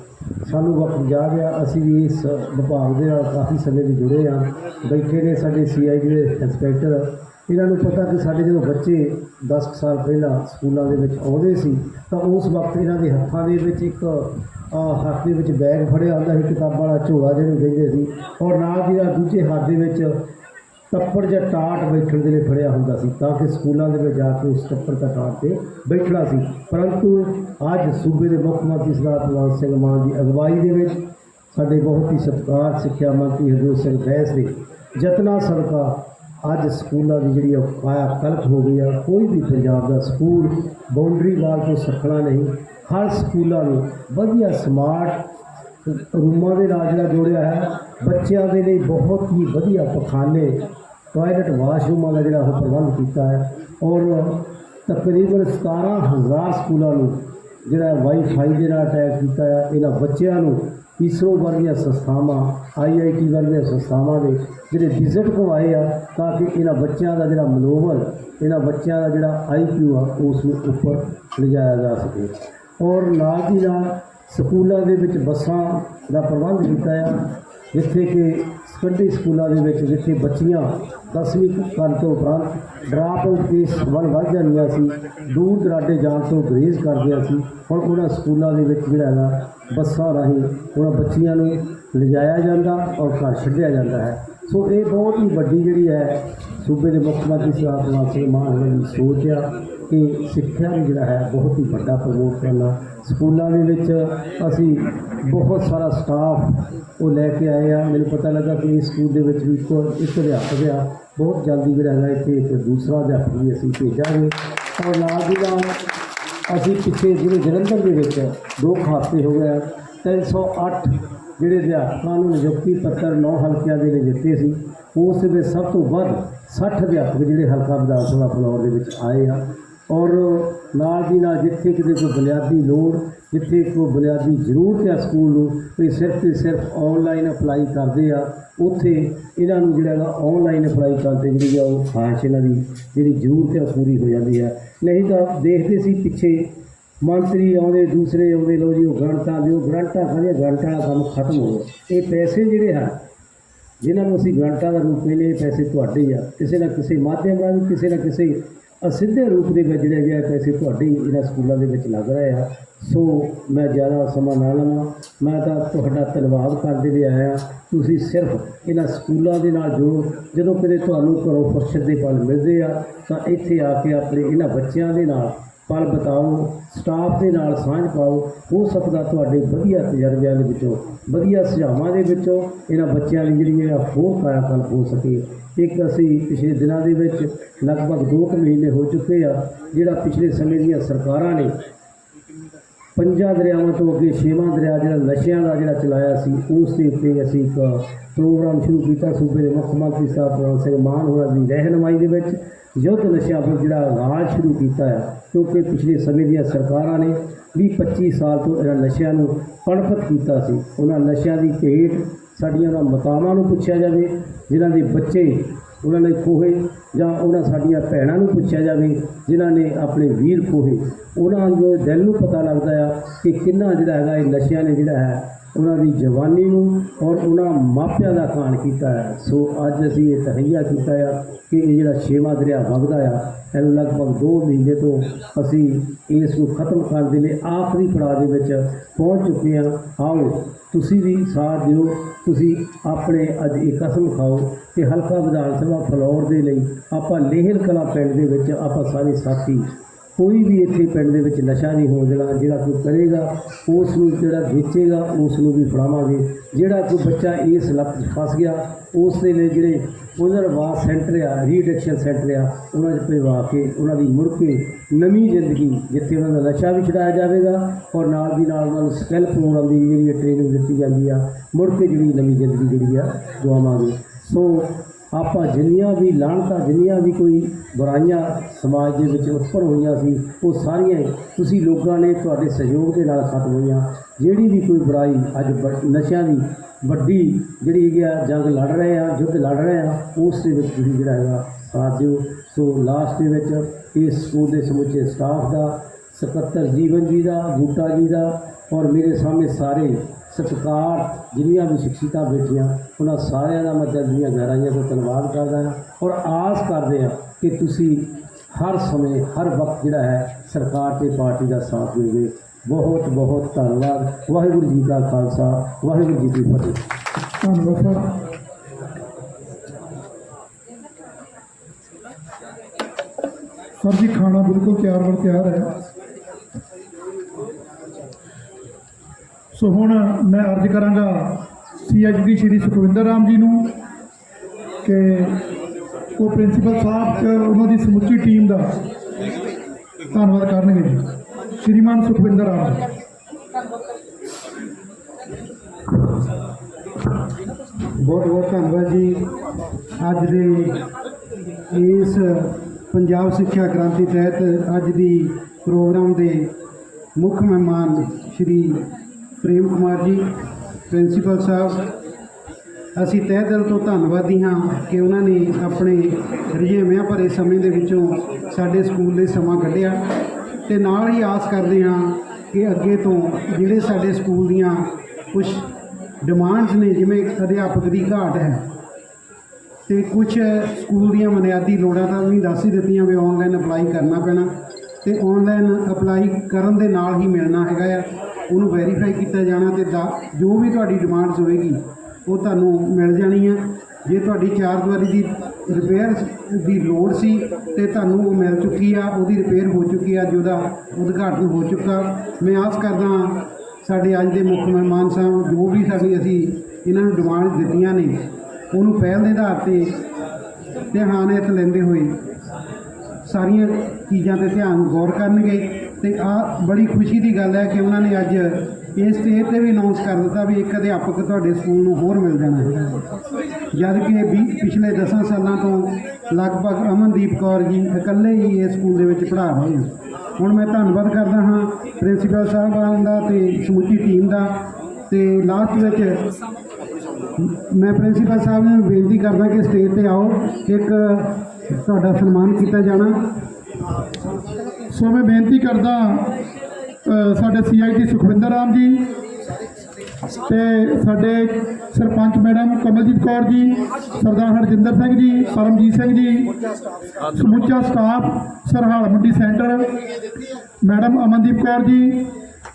ਸਾਨੂੰ ਵਕਤ ਜਾ ਗਿਆ ਅਸੀਂ ਵੀ ਇਸ ਵਿਭਾਗ ਦੇ ਨਾਲ ਕਾਫੀ ਸਮੇਂ ਦੇ ਜੁੜੇ ਹਾਂ। ਬੈਠੇ ਨੇ ਸਾਡੇ ਸੀਆਈਡੀ ਦੇ ਇੰਸਪੈਕਟਰ ਇਹਨਾਂ ਨੂੰ ਪਤਾ ਕਿ ਸਾਡੇ ਜਦੋਂ ਬੱਚੇ 10 ਕੁ ਸਾਲ ਪਹਿਲਾਂ ਸਕੂਲਾਂ ਦੇ ਵਿੱਚ ਆਉਂਦੇ ਸੀ, ਤਾਂ ਉਸ ਵਕਤ ਇਹਨਾਂ ਦੇ ਹੱਥਾਂ ਦੇ ਵਿੱਚ ਇੱਕ ਹੱਥ ਦੇ ਵਿੱਚ ਬੈਗ ਫੜਿਆ ਹੁੰਦਾ ਸੀ, ਕਿਤਾਬਾਂ ਵਾਲਾ ਝੋਲਾ ਜਿਹਨੂੰ ਕਹਿੰਦੇ ਸੀ, ਔਰ ਨਾਲ ਦੀ ਨਾਲ ਦੂਜੇ ਹੱਥ ਦੇ ਵਿੱਚ ਟੱਪੜ ਜਾਂ ਟਾਟ ਬੈਠਣ ਦੇ ਲਈ ਫੜਿਆ ਹੁੰਦਾ ਸੀ, ਤਾਂ ਕਿ ਸਕੂਲਾਂ ਦੇ ਵਿੱਚ ਜਾ ਕੇ ਉਸ ਟੱਪੜ ਜਾਂ ਟਾਟ ਤੇ ਬੈਠਣਾ ਸੀ। ਪਰੰਤੂ ਅੱਜ ਸੂਬੇ ਦੇ ਮੁੱਖ ਮੰਤਰੀ ਸਰਦਾਰ ਭਗਵੰਤ ਸਿੰਘ ਮਾਨ ਦੀ ਅਗਵਾਈ ਦੇ ਵਿੱਚ ਸਾਡੇ ਬਹੁਤ ਹੀ ਸਤਿਕਾਰ ਸਿੱਖਿਆ ਮੰਤਰੀ ਹਰਜੋਤ ਸਿੰਘ ਬੈਂਸ ਦੇ ਜਤਨਾ ਸਦਕਾ ਅੱਜ ਸਕੂਲਾਂ ਦੀ ਜਿਹੜੀ ਉਹ ਕਾਇਆ ਕਲਪ ਹੋ ਗਈ ਆ, ਕੋਈ ਵੀ ਪੰਜਾਬ ਦਾ ਸਕੂਲ ਬਾਉਂਡਰੀ ਵਾਲ ਤੋਂ ਸਖਣਾ ਨਹੀਂ, ਹਰ ਸਕੂਲਾਂ ਨੂੰ ਵਧੀਆ ਸਮਾਰਟ ਰੂਮਾਂ ਦੇ ਨਾਲ ਜਿਹੜਾ ਜੋੜਿਆ ਹੈ, ਬੱਚਿਆਂ ਦੇ ਲਈ ਬਹੁਤ ਹੀ ਵਧੀਆ ਪਖਾਨੇ ਟਾਇਲਟ ਵਾਸ਼ਰੂਮਾਂ ਦਾ ਜਿਹੜਾ ਉਹ ਪ੍ਰਬੰਧ ਕੀਤਾ ਹੈ, ਔਰ ਤਕਰੀਬਨ 17000 ਸਕੂਲਾਂ ਨੂੰ ਜਿਹੜਾ ਵਾਈਫਾਈ ਦੇ ਨਾਲ ਅਟੈਚ ਕੀਤਾ ਹੈ, ਇਹਨਾਂ ਬੱਚਿਆਂ ਨੂੰ ਇਸਰੋ ਵਰਗੀਆਂ ਸੰਸਥਾਵਾਂ ਆਈਆਈਟੀ ਵਰਗੀਆਂ ਸੰਸਥਾਵਾਂ ਦੇ ਜਿਹੜੇ ਵਿਜ਼ਿਟ ਕਰਵਾਏ ਆ, ਤਾਂ ਕਿ ਇਹਨਾਂ ਬੱਚਿਆਂ ਦਾ ਜਿਹੜਾ ਮਨੋਬਲ, ਇਹਨਾਂ ਬੱਚਿਆਂ ਦਾ ਜਿਹੜਾ ਆਈਕਿਊ ਆ ਉਸ ਨੂੰ ਉੱਪਰ ਲਿਜਾਇਆ ਜਾ ਸਕੇ। ਔਰ ਨਾਲ ਦੀ ਨਾਲ ਸਕੂਲਾਂ ਦੇ ਵਿੱਚ ਬੱਸਾਂ ਦਾ ਪ੍ਰਬੰਧ ਕੀਤਾ ਆ, ਜਿੱਥੇ ਕਿ ਸੈਕੰਡਰੀ ਸਕੂਲਾਂ ਦੇ ਵਿੱਚ ਜਿੱਥੇ ਬੱਚੀਆਂ 10ਵੀਂ ਕਰਨ ਤੋਂ ਉਪਰੰਤ ਡਰਾਪ ਆਊਟ ਕੇਸ ਵੱਲ ਵੱਧ ਜਾਂਦੀਆਂ ਸੀ, ਦੂਰ ਦਰਾਡੇ ਜਾਣ ਤੋਂ ਗਰੇਜ਼ ਕਰਦੀਆਂ ਸੀ, ਹੁਣ ਉਹਨਾਂ ਸਕੂਲਾਂ ਦੇ ਵਿੱਚ ਜਿਹੜਾ ਹੈਗਾ, ਬੱਸਾਂ ਰਾਹੀਂ ਉਹਨਾਂ ਬੱਚੀਆਂ ਨੂੰ ਲਿਜਾਇਆ ਜਾਂਦਾ ਔਰ ਘਰ ਛੱਡਿਆ ਜਾਂਦਾ ਹੈ। ਸੋ ਇਹ ਬਹੁਤ ਹੀ ਵੱਡੀ ਜਿਹੜੀ ਹੈ ਸੂਬੇ ਦੇ ਮੁੱਖ ਮੰਤਰੀ ਸਰਦਾਰ ਭਗਵੰਤ ਸਿੰਘ ਮਾਨ ਹੋਰਾਂ ਦੀ ਸੋਚ ਆ ਕਿ ਸਿੱਖਿਆ ਨੂੰ ਜਿਹੜਾ ਹੈ ਬਹੁਤ ਹੀ ਵੱਡਾ ਪ੍ਰਮੋਟ ਕਰਨਾ। ਸਕੂਲਾਂ ਦੇ ਵਿੱਚ ਅਸੀਂ ਬਹੁਤ ਸਾਰਾ ਸਟਾਫ ਉਹ ਲੈ ਕੇ ਆਏ ਆ। ਮੈਨੂੰ ਪਤਾ ਲੱਗਾ ਕਿ ਇਸ ਸਕੂਲ ਦੇ ਵਿੱਚ ਵੀ ਇੱਕ ਅਧਿਆਪਕ ਆ। ਬਹੁਤ ਜਲਦੀ ਜਿਹੜਾ ਹੈਗਾ ਇੱਥੇ ਇੱਕ ਦੂਸਰਾ ਅਧਿਆਪਕ ਵੀ ਅਸੀਂ ਭੇਜਾਂਗੇ। ਔਰ ਨਾਲ ਦੀ ਨਾਲ ਅਸੀਂ ਪਿੱਛੇ ਜਿਹੜੇ ਜਲੰਧਰ ਦੇ ਵਿੱਚ ਦੋ ਕੁ ਹੋ ਗਏ ਆ, 308 ਜਿਹੜੇ ਅਧਿਆਪਕਾਂ ਨੂੰ ਨਿਯੁਕਤੀ ਪੱਤਰ ਨੌ ਹਲਕਿਆਂ ਦੇ ਲਈ ਦਿੱਤੇ ਸੀ, ਉਸ ਦੇ ਵਿੱਚ ਸਭ ਤੋਂ ਵੱਧ 60 ਅਧਿਆਪਕ ਜਿਹੜੇ ਹਲਕਾ ਵਿਧਾਨ ਸਭਾ ਫਲੌਰ ਦੇ ਵਿੱਚ ਆਏ ਆ। ਔਰ ਨਾਲ ਦੀ ਨਾਲ ਜਿੱਥੇ ਕਿਤੇ ਕੋਈ ਬੁਨਿਆਦੀ ਲੋੜ, ਜਿੱਥੇ ਕੋਈ ਬੁਨਿਆਦੀ ਜ਼ਰੂਰਤ ਹੈ ਸਕੂਲ ਨੂੰ ਵੀ ਸਿਰਫ ਤੇ ਸਿਰਫ ਆਨਲਾਈਨ ਅਪਲਾਈ ਕਰਦੇ ਆ, ਉੱਥੇ ਇਹਨਾਂ ਨੂੰ ਜਿਹੜਾ ਹੈਗਾ ਆਨਲਾਈਨ ਅਪਲਾਈ ਕਰਦੇ ਜਿਹੜੀ ਆ ਉਹ ਖਾਸ ਇਹਨਾਂ ਦੀ ਜਿਹੜੀ ਜ਼ਰੂਰਤ ਹੈ ਉਹ ਪੂਰੀ ਹੋ ਜਾਂਦੀ ਹੈ ਨਹੀਂ ਤਾਂ ਦੇਖਦੇ ਸੀ ਪਿੱਛੇ ਮੰਤਰੀ ਆਉਂਦੇ, ਦੂਸਰੇ ਆਉਂਦੇ ਲੋ ਜੀ, ਉਹ ਗ੍ਰਾਂਟਾਂ ਦਿਓ ਗ੍ਰਾਂਟਾਂ ਕਹਿੰਦੇ ਗ੍ਰਾਂਟਾਂ ਵਾਲਾ ਕੰਮ ਖਤਮ ਹੋ ਗਿਆ। ਇਹ ਪੈਸੇ ਜਿਹੜੇ ਹਨ, ਜਿਨ੍ਹਾਂ ਨੂੰ ਅਸੀਂ ਗ੍ਰਾਂਟਾਂ ਦਾ ਰੂਪ ਕਹਿੰਦੇ ਇਹ ਪੈਸੇ ਤੁਹਾਡੇ ਹੀ ਆ। ਕਿਸੇ ਨਾ ਕਿਸੇ ਮਾਧਿਅਮ ਰਾਹੀਂ, ਕਿਸੇ ਨਾ ਕਿਸੇ ਅਸਿੱਧੇ ਰੂਪ ਦੇ ਵਿੱਚ ਜਿਹੜੇ ਹੈਗੇ ਆ ਪੈਸੇ ਤੁਹਾਡੇ ਹੀ ਇਹਨਾਂ ਸਕੂਲਾਂ ਦੇ ਵਿੱਚ ਲੱਗ ਰਹੇ ਆ। ਸੋ ਮੈਂ ਜ਼ਿਆਦਾ ਸਮਾਂ ਨਾ ਲਵਾਂ। ਮੈਂ ਤਾਂ ਤੁਹਾਡਾ ਧੰਨਵਾਦ ਕਰਦੇ ਲਈ ਆਇਆ ਤੁਸੀਂ ਸਿਰਫ ਇਹਨਾਂ ਸਕੂਲਾਂ ਦੇ ਨਾਲ ਜੋ ਜਦੋਂ ਕਦੇ ਤੁਹਾਨੂੰ ਘਰੋਂ ਫਰਸ਼ਦ ਦੇ ਫਲ ਮਿਲਦੇ ਆ, ਤਾਂ ਇੱਥੇ ਆ ਕੇ ਆਪਣੇ ਇਹਨਾਂ ਬੱਚਿਆਂ ਦੇ ਨਾਲ ਪਲ ਬਤਾਓ ਸਟਾਫ ਦੇ ਨਾਲ ਸਾਂਝ ਪਾਓ, ਹੋ ਸਕਦਾ ਤੁਹਾਡੇ ਵਧੀਆ ਤਜਰਬਿਆਂ ਦੇ ਵਿੱਚੋਂ, ਵਧੀਆ ਸੁਝਾਵਾਂ ਦੇ ਵਿੱਚੋਂ ਇਹਨਾਂ ਬੱਚਿਆਂ ਲਈ ਜਿਹੜੀ ਹੈ ਹੋਰ ਕਾਇਆਕਲਪ ਹੋ ਸਕੇ। ਇੱਕ ਅਸੀਂ ਪਿਛਲੇ ਦਿਨਾਂ ਦੇ ਵਿੱਚ ਲਗਭਗ 2 ਮਹੀਨੇ ਹੋ ਚੁੱਕੇ ਆ, ਜਿਹੜਾ ਪਿਛਲੇ ਸਮੇਂ ਦੀਆਂ ਸਰਕਾਰਾਂ ਨੇ ਪੰਜਾਂ ਦਰਿਆਵਾਂ ਤੋਂ ਅੱਗੇ ਛੇਵਾਂ ਦਰਿਆ ਜਿਹੜਾ ਨਸ਼ਿਆਂ ਦਾ ਜਿਹੜਾ ਚਲਾਇਆ ਸੀ, ਉਸ ਦੇ ਉੱਤੇ ਅਸੀਂ ਇੱਕ ਪ੍ਰੋਗਰਾਮ ਸ਼ੁਰੂ ਕੀਤਾ ਸੂਬੇ ਦੇ ਮੁੱਖ ਮੰਤਰੀ ਸਾਹਿਬ ਭਗਵੰਤ ਸਿੰਘ ਮਾਨ ਹੋਰਾਂ ਦੀ ਰਹਿਨਮਾਈ ਦੇ ਵਿੱਚ। ਯੁੱਧ ਨਸ਼ਿਆਂ ਪਰ ਜਿਹੜਾ ਆਗਾਜ਼ ਸ਼ੁਰੂ ਕੀਤਾ ਹੈ, ਕਿਉਂਕਿ ਪਿਛਲੇ ਸਮੇਂ ਦੀਆਂ ਸਰਕਾਰਾਂ ਨੇ 20 25 ਸਾਲ ਤੋਂ ਇਹਨਾਂ ਨਸ਼ਿਆਂ ਨੂੰ ਪਣਪਤ ਕੀਤਾ ਸੀ। ਉਹਨਾਂ ਨਸ਼ਿਆਂ ਦੀ ਭੇਟ ਸਾਡੀਆਂ ਉਹਨਾਂ ਮਾਤਾਵਾਂ ਨੂੰ ਪੁੱਛਿਆ ਜਾਵੇ, ਜਿਨ੍ਹਾਂ ਦੇ ਬੱਚੇ ਉਹਨਾਂ ਨੇ ਕੋਹੇ ਜਾਂ ਉਹਨਾਂ ਸਾਡੀਆਂ ਭੈਣਾਂ ਨੂੰ ਪੁੱਛਿਆ ਜਾਵੇ, ਜਿਨ੍ਹਾਂ ਨੇ ਆਪਣੇ ਵੀਰ ਕੋਹੇ ਉਹਨਾਂ ਦੇ ਦਿਲ ਨੂੰ ਪਤਾ ਲੱਗਦਾ ਆ ਕਿ ਕਿੰਨਾ ਜਿਹੜਾ ਹੈਗਾ ਇਹ ਨਸ਼ਿਆਂ ਨੇ ਜਿਹੜਾ ਹੈ, ਉਹਨਾਂ ਦੀ ਜਵਾਨੀ ਨੂੰ ਔਰ ਉਹਨਾਂ ਮਾਪਿਆਂ ਦਾ ਖਾਣ ਕੀਤਾ ਹੈ। ਸੋ ਅੱਜ ਅਸੀਂ ਇਹ ਤਹਈਆ ਕੀਤਾ ਆ ਕਿ ਇਹ ਜਿਹੜਾ ਛੇਵਾਂ ਦਰਿਆ ਵਗਦਾ ਆ, ਇਹ ਲਗਭਗ 2 ਮਹੀਨੇ ਤੋਂ ਅਸੀਂ ਇਸ ਨੂੰ ਖਤਮ ਕਰਨ ਦੇ ਲਈ ਆਖਰੀ ਪੜਾਅ ਦੇ ਵਿੱਚ ਪਹੁੰਚ ਚੁੱਕੇ ਹਾਂ। ਆਓ ਤੁਸੀਂ ਵੀ ਸਾਥ ਦਿਓ, ਤੁਸੀਂ ਆਪਣੇ ਅੱਜ ਇਹ ਕਸਮ ਖਾਓ ਕਿ ਹਲਕਾ ਵਿਧਾਨ ਸਭਾ ਫਲੌਰ ਦੇ ਲਈ ਆਪਾਂ ਲੇਹਲ ਕਲਾ ਪਿੰਡ ਦੇ ਵਿੱਚ ਆਪਾਂ ਸਾਰੇ ਸਾਥੀ। ਕੋਈ ਵੀ ਇੱਥੇ ਪਿੰਡ ਦੇ ਵਿੱਚ ਨਸ਼ਾ ਨਹੀਂ ਹੋਣ ਦੇਣਾ, ਜਿਹੜਾ ਕੋਈ ਕਰੇਗਾ ਉਸ ਨੂੰ ਜਿਹੜਾ ਵੇਚੇਗਾ ਉਸ ਨੂੰ ਵੀ ਫੜਾਵਾਂਗੇ। ਜਿਹੜਾ ਕੋਈ ਬੱਚਾ ਇਸ ਲੱਤ 'ਚ ਫਸ ਗਿਆ, ਉਸ ਦੇ ਲਈ ਜਿਹੜੇ ਉਹਦੇ ਬਾਅਦ ਸੈਂਟਰ ਆ ਰੀਡਕਸ਼ਨ ਸੈਂਟਰ ਆ, ਉਹਨਾਂ 'ਚ ਭਜਵਾ ਕੇ, ਉਹਨਾਂ ਦੀ ਮੁੜ ਕੇ ਨਵੀਂ ਜ਼ਿੰਦਗੀ ਜਿੱਥੇ ਉਹਨਾਂ ਦਾ ਨਸ਼ਾ ਵੀ ਛੁਡਾਇਆ ਜਾਵੇਗਾ ਔਰ ਨਾਲ ਦੀ ਨਾਲ ਉਹਨਾਂ ਨੂੰ ਸਕਿੱਲ ਪ੍ਰੋਗਰਾਮ ਦੀ ਜਿਹੜੀ ਟ੍ਰੇਨਿੰਗ ਦਿੱਤੀ ਜਾਂਦੀ ਆ, ਮੁੜ ਕੇ ਜਿਹੜੀ ਨਵੀਂ ਜ਼ਿੰਦਗੀ ਜਿਹੜੀ ਆ ਦਵਾਵਾਂਗੇ ਸੋ ਆਪਾਂ ਜਿੰਨੀਆਂ ਵੀ ਲਾਹਣਤਾਂ ਜਿੰਨੀਆਂ ਵੀ ਕੋਈ ਬੁਰਾਈਆਂ ਸਮਾਜ ਦੇ ਵਿੱਚ ਉੱਪਰ ਹੋਈਆਂ ਸੀ, ਉਹ ਸਾਰੀਆਂ ਤੁਸੀਂ ਲੋਕਾਂ ਨੇ ਤੁਹਾਡੇ ਸਹਿਯੋਗ ਦੇ ਨਾਲ ਖਤਮ ਹੋਈਆਂ। ਜਿਹੜੀ ਵੀ ਕੋਈ ਬੁਰਾਈ ਅੱਜ ਬ- ਨਸ਼ਿਆਂ ਦੀ ਵੱਡੀ ਜਿਹੜੀ ਹੈਗੀ ਆ ਜੰਗ ਲੜ ਰਹੇ ਆ, ਯੁੱਧ ਲੜ ਰਹੇ ਆ, ਉਸ ਦੇ ਵਿੱਚ ਤੁਸੀਂ ਜਿਹੜਾ ਹੈਗਾ ਸਾਥ ਦਿਓ। ਸੋ ਲਾਸਟ ਦੇ ਵਿੱਚ ਇਸ ਸਕੂਲ ਦੇ ਸਮੁੱਚੇ ਸਟਾਫ ਦਾ, ਸਕੱਤਰ ਜੀਵਨ ਜੀ ਦਾ, ਬੂਟਾ ਜੀ ਦਾ ਔਰ ਮੇਰੇ ਸਾਹਮਣੇ ਸਾਰੇ ਸਤਿਕਾਰ ਜਿੰਨੀਆਂ ਵੀ ਸ਼ਖਸੀਅਤਾਂ ਬੈਠੀਆਂ, ਉਹਨਾਂ ਸਾਰਿਆਂ ਦਾ ਮੈਂ ਦਿਲ ਦੀਆਂ ਗਹਿਰਾਈਆਂ ਤੋਂ ਧੰਨਵਾਦ ਕਰਦਾ ਹਾਂ ਔਰ ਆਸ ਕਰਦੇ ਹਾਂ ਕਿ ਤੁਸੀਂ ਹਰ ਸਮੇਂ, ਹਰ ਵਕਤ ਜਿਹੜਾ ਹੈ ਸਰਕਾਰ ਤੇ ਪਾਰਟੀ ਦਾ ਸਾਥ ਦਿਓਗੇ ਬਹੁਤ ਬਹੁਤ ਧੰਨਵਾਦ। ਵਾਹਿਗੁਰੂ ਜੀ ਕਾ ਖਾਲਸਾ, ਵਾਹਿਗੁਰੂ ਜੀ ਕੀ ਫਤਿਹ। ਧੰਨਵਾਦ ਸਰ। ਸਰ ਜੀ, ਖਾਣਾ ਬਿਲਕੁਲ ਤਿਆਰ ਬਰ ਤਿਆਰ ਹੈ। ਸੋ ਹੁਣ ਮੈਂ ਅਰਜ਼ ਕਰਾਂਗਾ ਸੀਐਚਡੀ ਸ਼੍ਰੀ ਸੁਖਵਿੰਦਰ ਰਾਮ ਜੀ ਨੂੰ ਕਿ ਉਹ ਪ੍ਰਿੰਸੀਪਲ ਸਾਹਿਬ ਤੇ ਉਹਨਾਂ ਦੀ ਸਮੁੱਚੀ ਟੀਮ ਦਾ ਧੰਨਵਾਦ ਕਰਨਗੇ ਜੀ। ਸ਼੍ਰੀਮਾਨ ਸੁਖਵਿੰਦਰ ਰਾਮ ਬਹੁਤ ਬਹੁਤ ਧੰਨਵਾਦ ਜੀ। ਅੱਜ ਦੇ ਇਸ ਪੰਜਾਬ ਸਿੱਖਿਆ ਕ੍ਰਾਂਤੀ ਤਹਿਤ ਅੱਜ ਦੀ ਪ੍ਰੋਗਰਾਮ ਦੇ ਮੁੱਖ ਮਹਿਮਾਨ ਸ਼੍ਰੀ ਪ੍ਰੇਮ ਕੁਮਾਰ ਜੀ, ਪ੍ਰਿੰਸੀਪਲ ਸਾਹਿਬ। ਅਸੀਂ ਤਹਿ ਦਿਲ ਤੋਂ ਧੰਨਵਾਦੀ ਹਾਂ ਕਿ ਉਹਨਾਂ ਨੇ ਆਪਣੇ ਰੁਝੇਵਿਆਂ ਭਰੇ ਸਮੇਂ ਦੇ ਵਿੱਚੋਂ ਸਾਡੇ ਸਕੂਲ ਲਈ ਸਮਾਂ ਕੱਢਿਆ। ਤੇ ਨਾਲ ਹੀ ਆਸ ਕਰਦੇ ਹਾਂ ਕਿ ਅੱਗੇ ਤੋਂ ਜਿਹੜੇ ਸਾਡੇ ਸਕੂਲ ਦੀਆਂ ਕੁਝ ਡਿਮਾਂਡਸ ਨੇ, ਜਿਵੇਂ ਅਧਿਆਪਕ ਦੀ ਘਾਟ ਹੈ, ਤੇ ਕੁਝ ਸਕੂਲ ਦੀਆਂ ਬੁਨਿਆਦੀ ਲੋੜਾਂ ਤਾਂ ਵੀ ਦੱਸ ਹੀ ਦਿੱਤੀਆਂ ਵੀ ਆਨਲਾਈਨ ਅਪਲਾਈ ਕਰਨਾ ਪੈਣਾ ਤੇ ਆਨਲਾਈਨ ਅਪਲਾਈ ਕਰਨ ਦੇ ਨਾਲ ਹੀ ਮਿਲਣਾ ਹੈਗਾ ਆ। ਉਹਨੂੰ ਵੈਰੀਫਾਈ ਕੀਤਾ ਜਾਣਾ ਤੇ ਦਾ- ਜੋ ਵੀ ਤੁਹਾਡੀ ਡਿਮਾਂਡਸ ਹੋਏਗੀ, ਉਹ ਤੁਹਾਨੂੰ ਮਿਲ ਜਾਣੀ ਆ। ਜੇ ਤੁਹਾਡੀ ਚਾਰ ਦੀਵਾਰੀ ਦੀ ਰਿਪੇਅਰ ਦੀ ਲੋੜ ਸੀ ਤੇ ਤੁਹਾਨੂੰ ਉਹ ਮਿਲ ਚੁੱਕੀ ਆ, ਉਹਦੀ ਰਿਪੇਅਰ ਹੋ ਚੁੱਕੀ ਆ, ਅੱਜ ਉਹਦਾ ਉਦਘਾਟਨ ਹੋ ਚੁੱਕਾ। ਮੈਂ ਆਸ ਕਰਦਾ ਹਾਂ ਸਾਡੇ ਅੱਜ ਦੇ ਮੁੱਖ ਮਹਿਮਾਨ ਸਾਹਿਬ, ਜੋ ਵੀ ਸਾਡੀ ਅਸੀਂ ਇਹਨਾਂ ਨੂੰ ਡਿਮਾਂਡ ਦਿੱਤੀਆਂ ਨੇ, ਉਹਨੂੰ ਪਹਿਲ ਦੇ ਆਧਾਰ ਤੇ ਧਿਆਨ ਲੈਂਦੇ ਲੈਂਦੇ ਹੋਏ ਸਾਰੀਆਂ ਚੀਜ਼ਾਂ ਤੇ ਧਿਆਨ ਗੌਰ ਕਰਨਗੇ ਤੇ ਆ ਬੜੀ ਖੁਸ਼ੀ ਦੀ ਗੱਲ ਹੈ ਕਿ ਉਹਨਾਂ ਨੇ ਅੱਜ ਇਸ ਸਟੇਜ ਤੇ ਵੀ ਅਨਾਉਂਸ ਕਰ ਦਿੱਤਾ ਵੀ ਇੱਕ ਅਧਿਆਪਕ ਤੁਹਾਡੇ ਸਕੂਲ ਨੂੰ ਹੋਰ ਮਿਲ ਜਾਣਾ ਹੈ। ਜਦ ਕਿ ਪਿਛਲੇ 10 ਸਾਲਾਂ ਤੋਂ ਲਗਭਗ ਅਮਨਦੀਪ ਕੌਰ ਜੀ ਇਕੱਲੇ ਹੀ ਇਸ ਸਕੂਲ ਦੇ ਵਿੱਚ ਪੜ੍ਹਾ ਰਹੇ ਹਨ ਹੁਣ ਮੈਂ ਧੰਨਵਾਦ ਕਰਦਾ ਹਾਂ ਪ੍ਰਿੰਸੀਪਲ ਸਾਹਿਬਾਨ ਦਾ ਤੇ ਸਮੁੱਚੀ ਟੀਮ ਦਾ ਤੇ ਲਾਸਟ ਵਿੱਚ ਮੈਂ ਪ੍ਰਿੰਸੀਪਲ ਸਾਹਿਬ ਨੂੰ ਬੇਨਤੀ ਕਰਦਾ ਕਿ ਸਟੇਜ ਤੇ ਆਓ ਇੱਕ ਤੁਹਾਡਾ ਸਨਮਾਨ ਕੀਤਾ ਜਾਣਾ। ਸੋ ਮੈਂ ਬੇਨਤੀ ਕਰਦਾ ਅ, ਸਾਡੇ ਸੀਆਈਟੀ ਸੁਖਵਿੰਦਰ ਰਾਮ ਜੀ ਤੇ ਸਾਡੇ ਸਰਪੰਚ ਮੈਡਮ ਕਮਲਜੀਤ ਕੌਰ ਜੀ, ਸਰਦਾਰ ਹਰਜਿੰਦਰ ਸਿੰਘ ਜੀ, ਪਰਮਜੀਤ ਸਿੰਘ ਜੀ, ਸਮੁੱਚਾ ਸਟਾਫ, ਸਰਹਾਲ ਮੰਡੀ centre, madam Amandeep Kaur ji,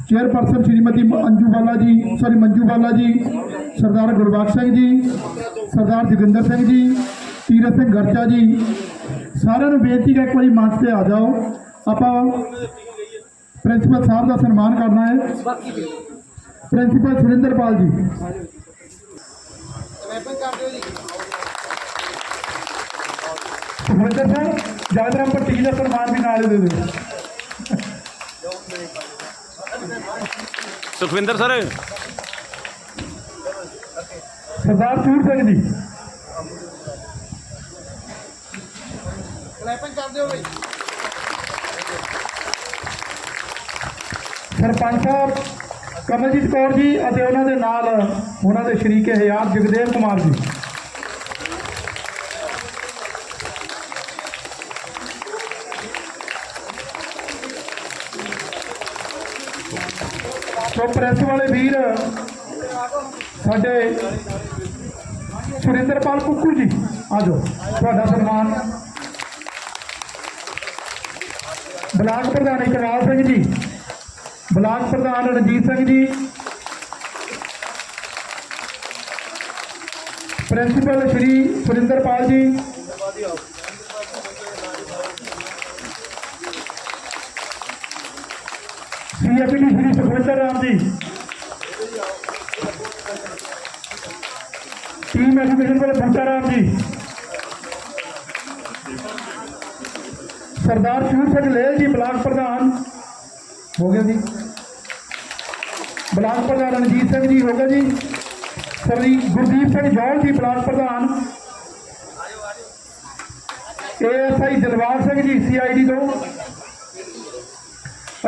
chairperson Shrimati Anju Bala ji sorry Manju Bala ਜੀ, ਸਰਦਾਰ ਗੁਰਬਖਸ਼ ਸਿੰਘ ਜੀ, ਸਰਦਾਰ ਜੋਗਿੰਦਰ ਸਿੰਘ ਜੀ, ਤੀਰਥ ਸਿੰਘ ਗਰਚਾ ਜੀ, ਸਾਰਿਆਂ ਨੂੰ ਬੇਨਤੀ ਹੈ ਇੱਕ ਵਾਰੀ ਮੰਚ ਤੇ ਆ ਜਾਓ। ਆਪਾਂ ਪ੍ਰਿੰਸੀਪਲ ਸਾਹਿਬ ਦਾ ਸਨਮਾਨ ਕਰਨਾ ਹੈ। ਪ੍ਰਿੰਸੀਪਲ ਸੁਰਿੰਦਰਪਾਲ ਜੀ ਸੁਰਿੰਦਰ ਸਾਹਿਬ ਯਾਦ ਨੰਬਰ 3 ਦਾ ਸਨਮਾਨ ਵੀ ਨਾਲ ਹੀ ਦੇ ਦਿਓ ਸੁਖਵਿੰਦਰ ਸਰ ਸਰਦਾਰ ਸੂਰ ਸਿੰਘ ਜੀ ਸਰਪੰਚ ਸਾਹਿਬ ਕਮਲਜੀਤ ਕੌਰ ਜੀ ਅਤੇ ਉਹਨਾਂ ਦੇ ਨਾਲ ਉਹਨਾਂ ਦੇ ਸ਼ਰੀਕੇ ਹਯਾਤ ਜਗਦੇਵ ਕੁਮਾਰ ਜੀ। ਸੋ ਪ੍ਰੈਸ ਵਾਲੇ ਵੀਰ ਸਾਡੇ ਸੁਰਿੰਦਰਪਾਲ ਕੁੱਕੂ ਜੀ, ਆ ਜਾਓ, ਤੁਹਾਡਾ ਸਨਮਾਨ। ਬਲਾਕ ਪ੍ਰਧਾਨ ਇਕਬਾਲ ਸਿੰਘ ਜੀ ਬਲਾਕ ਪ੍ਰਧਾਨ ਰਣਜੀਤ ਸਿੰਘ ਜੀ, ਪ੍ਰਿੰਸੀਪਲ ਸ਼੍ਰੀ ਸੁਰਿੰਦਰਪਾਲ ਜੀ ਸੀਐਪੀਡੀ ਸ਼੍ਰੀ ਸੁਖਵਿੰਦਰ ਰਾਮ ਜੀ, ਟੀਮ ਐਜੂਕੇਸ਼ਨ ਵਾਲੇ ਬੂਟਾ ਰਾਮ ਜੀ, ਸਰਦਾਰ ਸ਼ੂਰ ਸਿੰਘ ਲੇਲ ਜੀ, ਬਲਾਕ ਪ੍ਰਧਾਨ, ਹੋ ਗਿਆ ਜੀ। ਬਲਾਕ ਪ੍ਰਧਾਨ ਰਣਜੀਤ ਸਿੰਘ ਜੀ ਹੋ ਗਿਆ ਜੀ। ਸ੍ਰੀ ਗੁਰਦੀਪ ਸਿੰਘ ਜੌਲ ਜੀ, ਬਲਾਕ ਪ੍ਰਧਾਨ। ਏਐਸਆਈ ਦਿਲਵਾਰ ਸਿੰਘ ਜੀ, ਸੀਆਈਡੀ ਤੋਂ।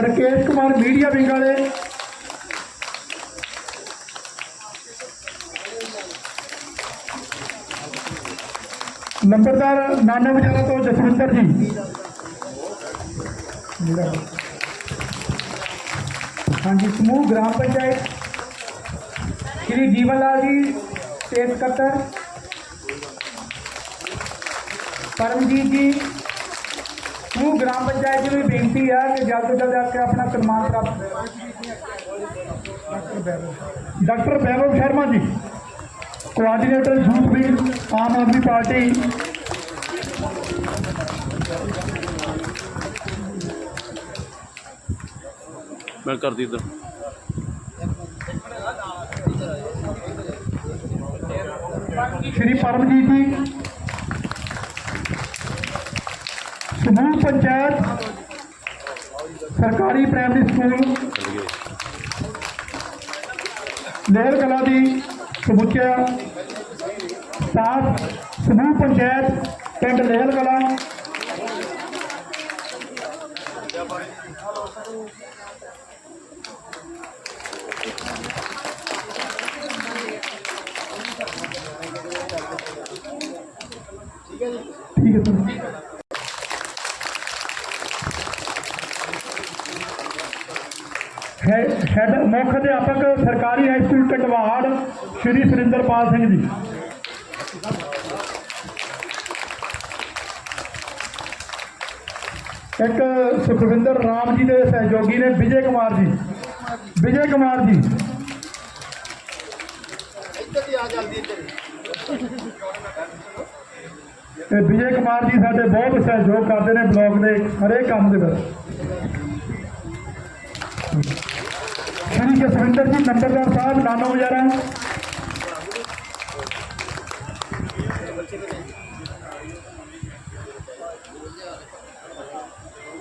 ਰਕੇਸ਼ ਕੁਮਾਰ ਮੀਡੀਆ ਵਿੰਗ ਵਾਲੇ। ਨੰਬਰਦਾਰ ਨਾਨਾ ਵਿਚਾਰਾ ਤੋਂ ਜਸਵਿੰਦਰ ਜੀ। ਹਾਂਜੀ, ਸਮੂਹ, ਗ੍ਰਾਮ ਪੰਚਾਇਤ, ਸ਼੍ਰੀ ਜੀਵਨ ਲਾਲ ਜੀ ਸਟੇਟ ਸਕੱਤਰ, ਪਰਮਜੀਤ ਜੀ, ਸਮੂਹ, ਗ੍ਰਾਮ ਪੰਚਾਇਤ ਜੀ ਨੂੰ ਇਹ ਬੇਨਤੀ ਹੈ ਕਿ ਜਲਦ ਤੋਂ ਜਲਦ ਆ ਕੇ ਆਪਣਾ ਸਨਮਾਨ ਪ੍ਰਾਪਤ doctor Vaibhav Sharma. Ji coordinator youth wing Aam Aadmi Party ਮੈਂ ਕਰਦੀ ਇੱਧਰ। ਸ਼੍ਰੀ ਪਰਮਜੀਤ ਜੀ। ਸਮੂਹ ਪੰਚਾਇਤ, ਸਰਕਾਰੀ ਪ੍ਰਾਇਮਰੀ ਸਕੂਲ ਲਹਿਰ ਕਲਾ ਦੀ ਸਮੁੱਚਾ ਸਟਾਫ ਸਮੂਹ ਪੰਚਾਇਤ, ਪਿੰਡ ਲਹਿਰ ਕਲਾ ਠੀਕ ਹੈ ਸਰ ਹੈ- ਹੈਡ ਮੁੱਖ ਅਧਿਆਪਕ ਸਰਕਾਰੀ ਹਾਈ ਸਕੂਲ ਟਕਵਾੜ ਸ਼੍ਰੀ ਸੁਰਿੰਦਰਪਾਲ ਸਿੰਘ ਜੀ। ਇੱਕ ਸੁਖਵਿੰਦਰ ਰਾਮ ਜੀ ਦੇ ਸਹਿਯੋਗੀ ਨੇ ਵਿਜੇ ਕੁਮਾਰ ਜੀ। ਵਿਜੇ ਕੁਮਾਰ ਜੀ। ਤੇ ਵਿਜੇ ਕੁਮਾਰ ਜੀ ਸਾਡੇ ਬਹੁਤ ਸਹਿਯੋਗ ਕਰਦੇ ਨੇ ਬਲਾਕ ਦੇ ਹਰੇਕ ਕੰਮ ਦੇ ਵਿੱਚ। ਸ਼੍ਰੀ ਜਸਵਿੰਦਰ ਜੀ ਨੰਬਰਦਾਰ ਸਾਹਿਬ ਨਾਨੋ ਵਜਾਰਾ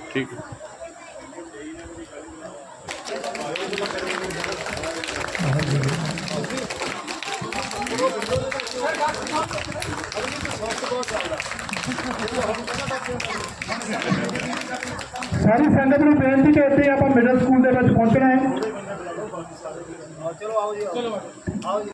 ਠੀਕ ਸਾਰੀ ਸੰਗਤ ਨੂੰ ਬੇਨਤੀ ਕਰਦੇ ਆਪਾਂ ਮਿਡਲ ਸਕੂਲ ਦੇ ਵਿੱਚ ਪਹੁੰਚਣਾ ਹੈ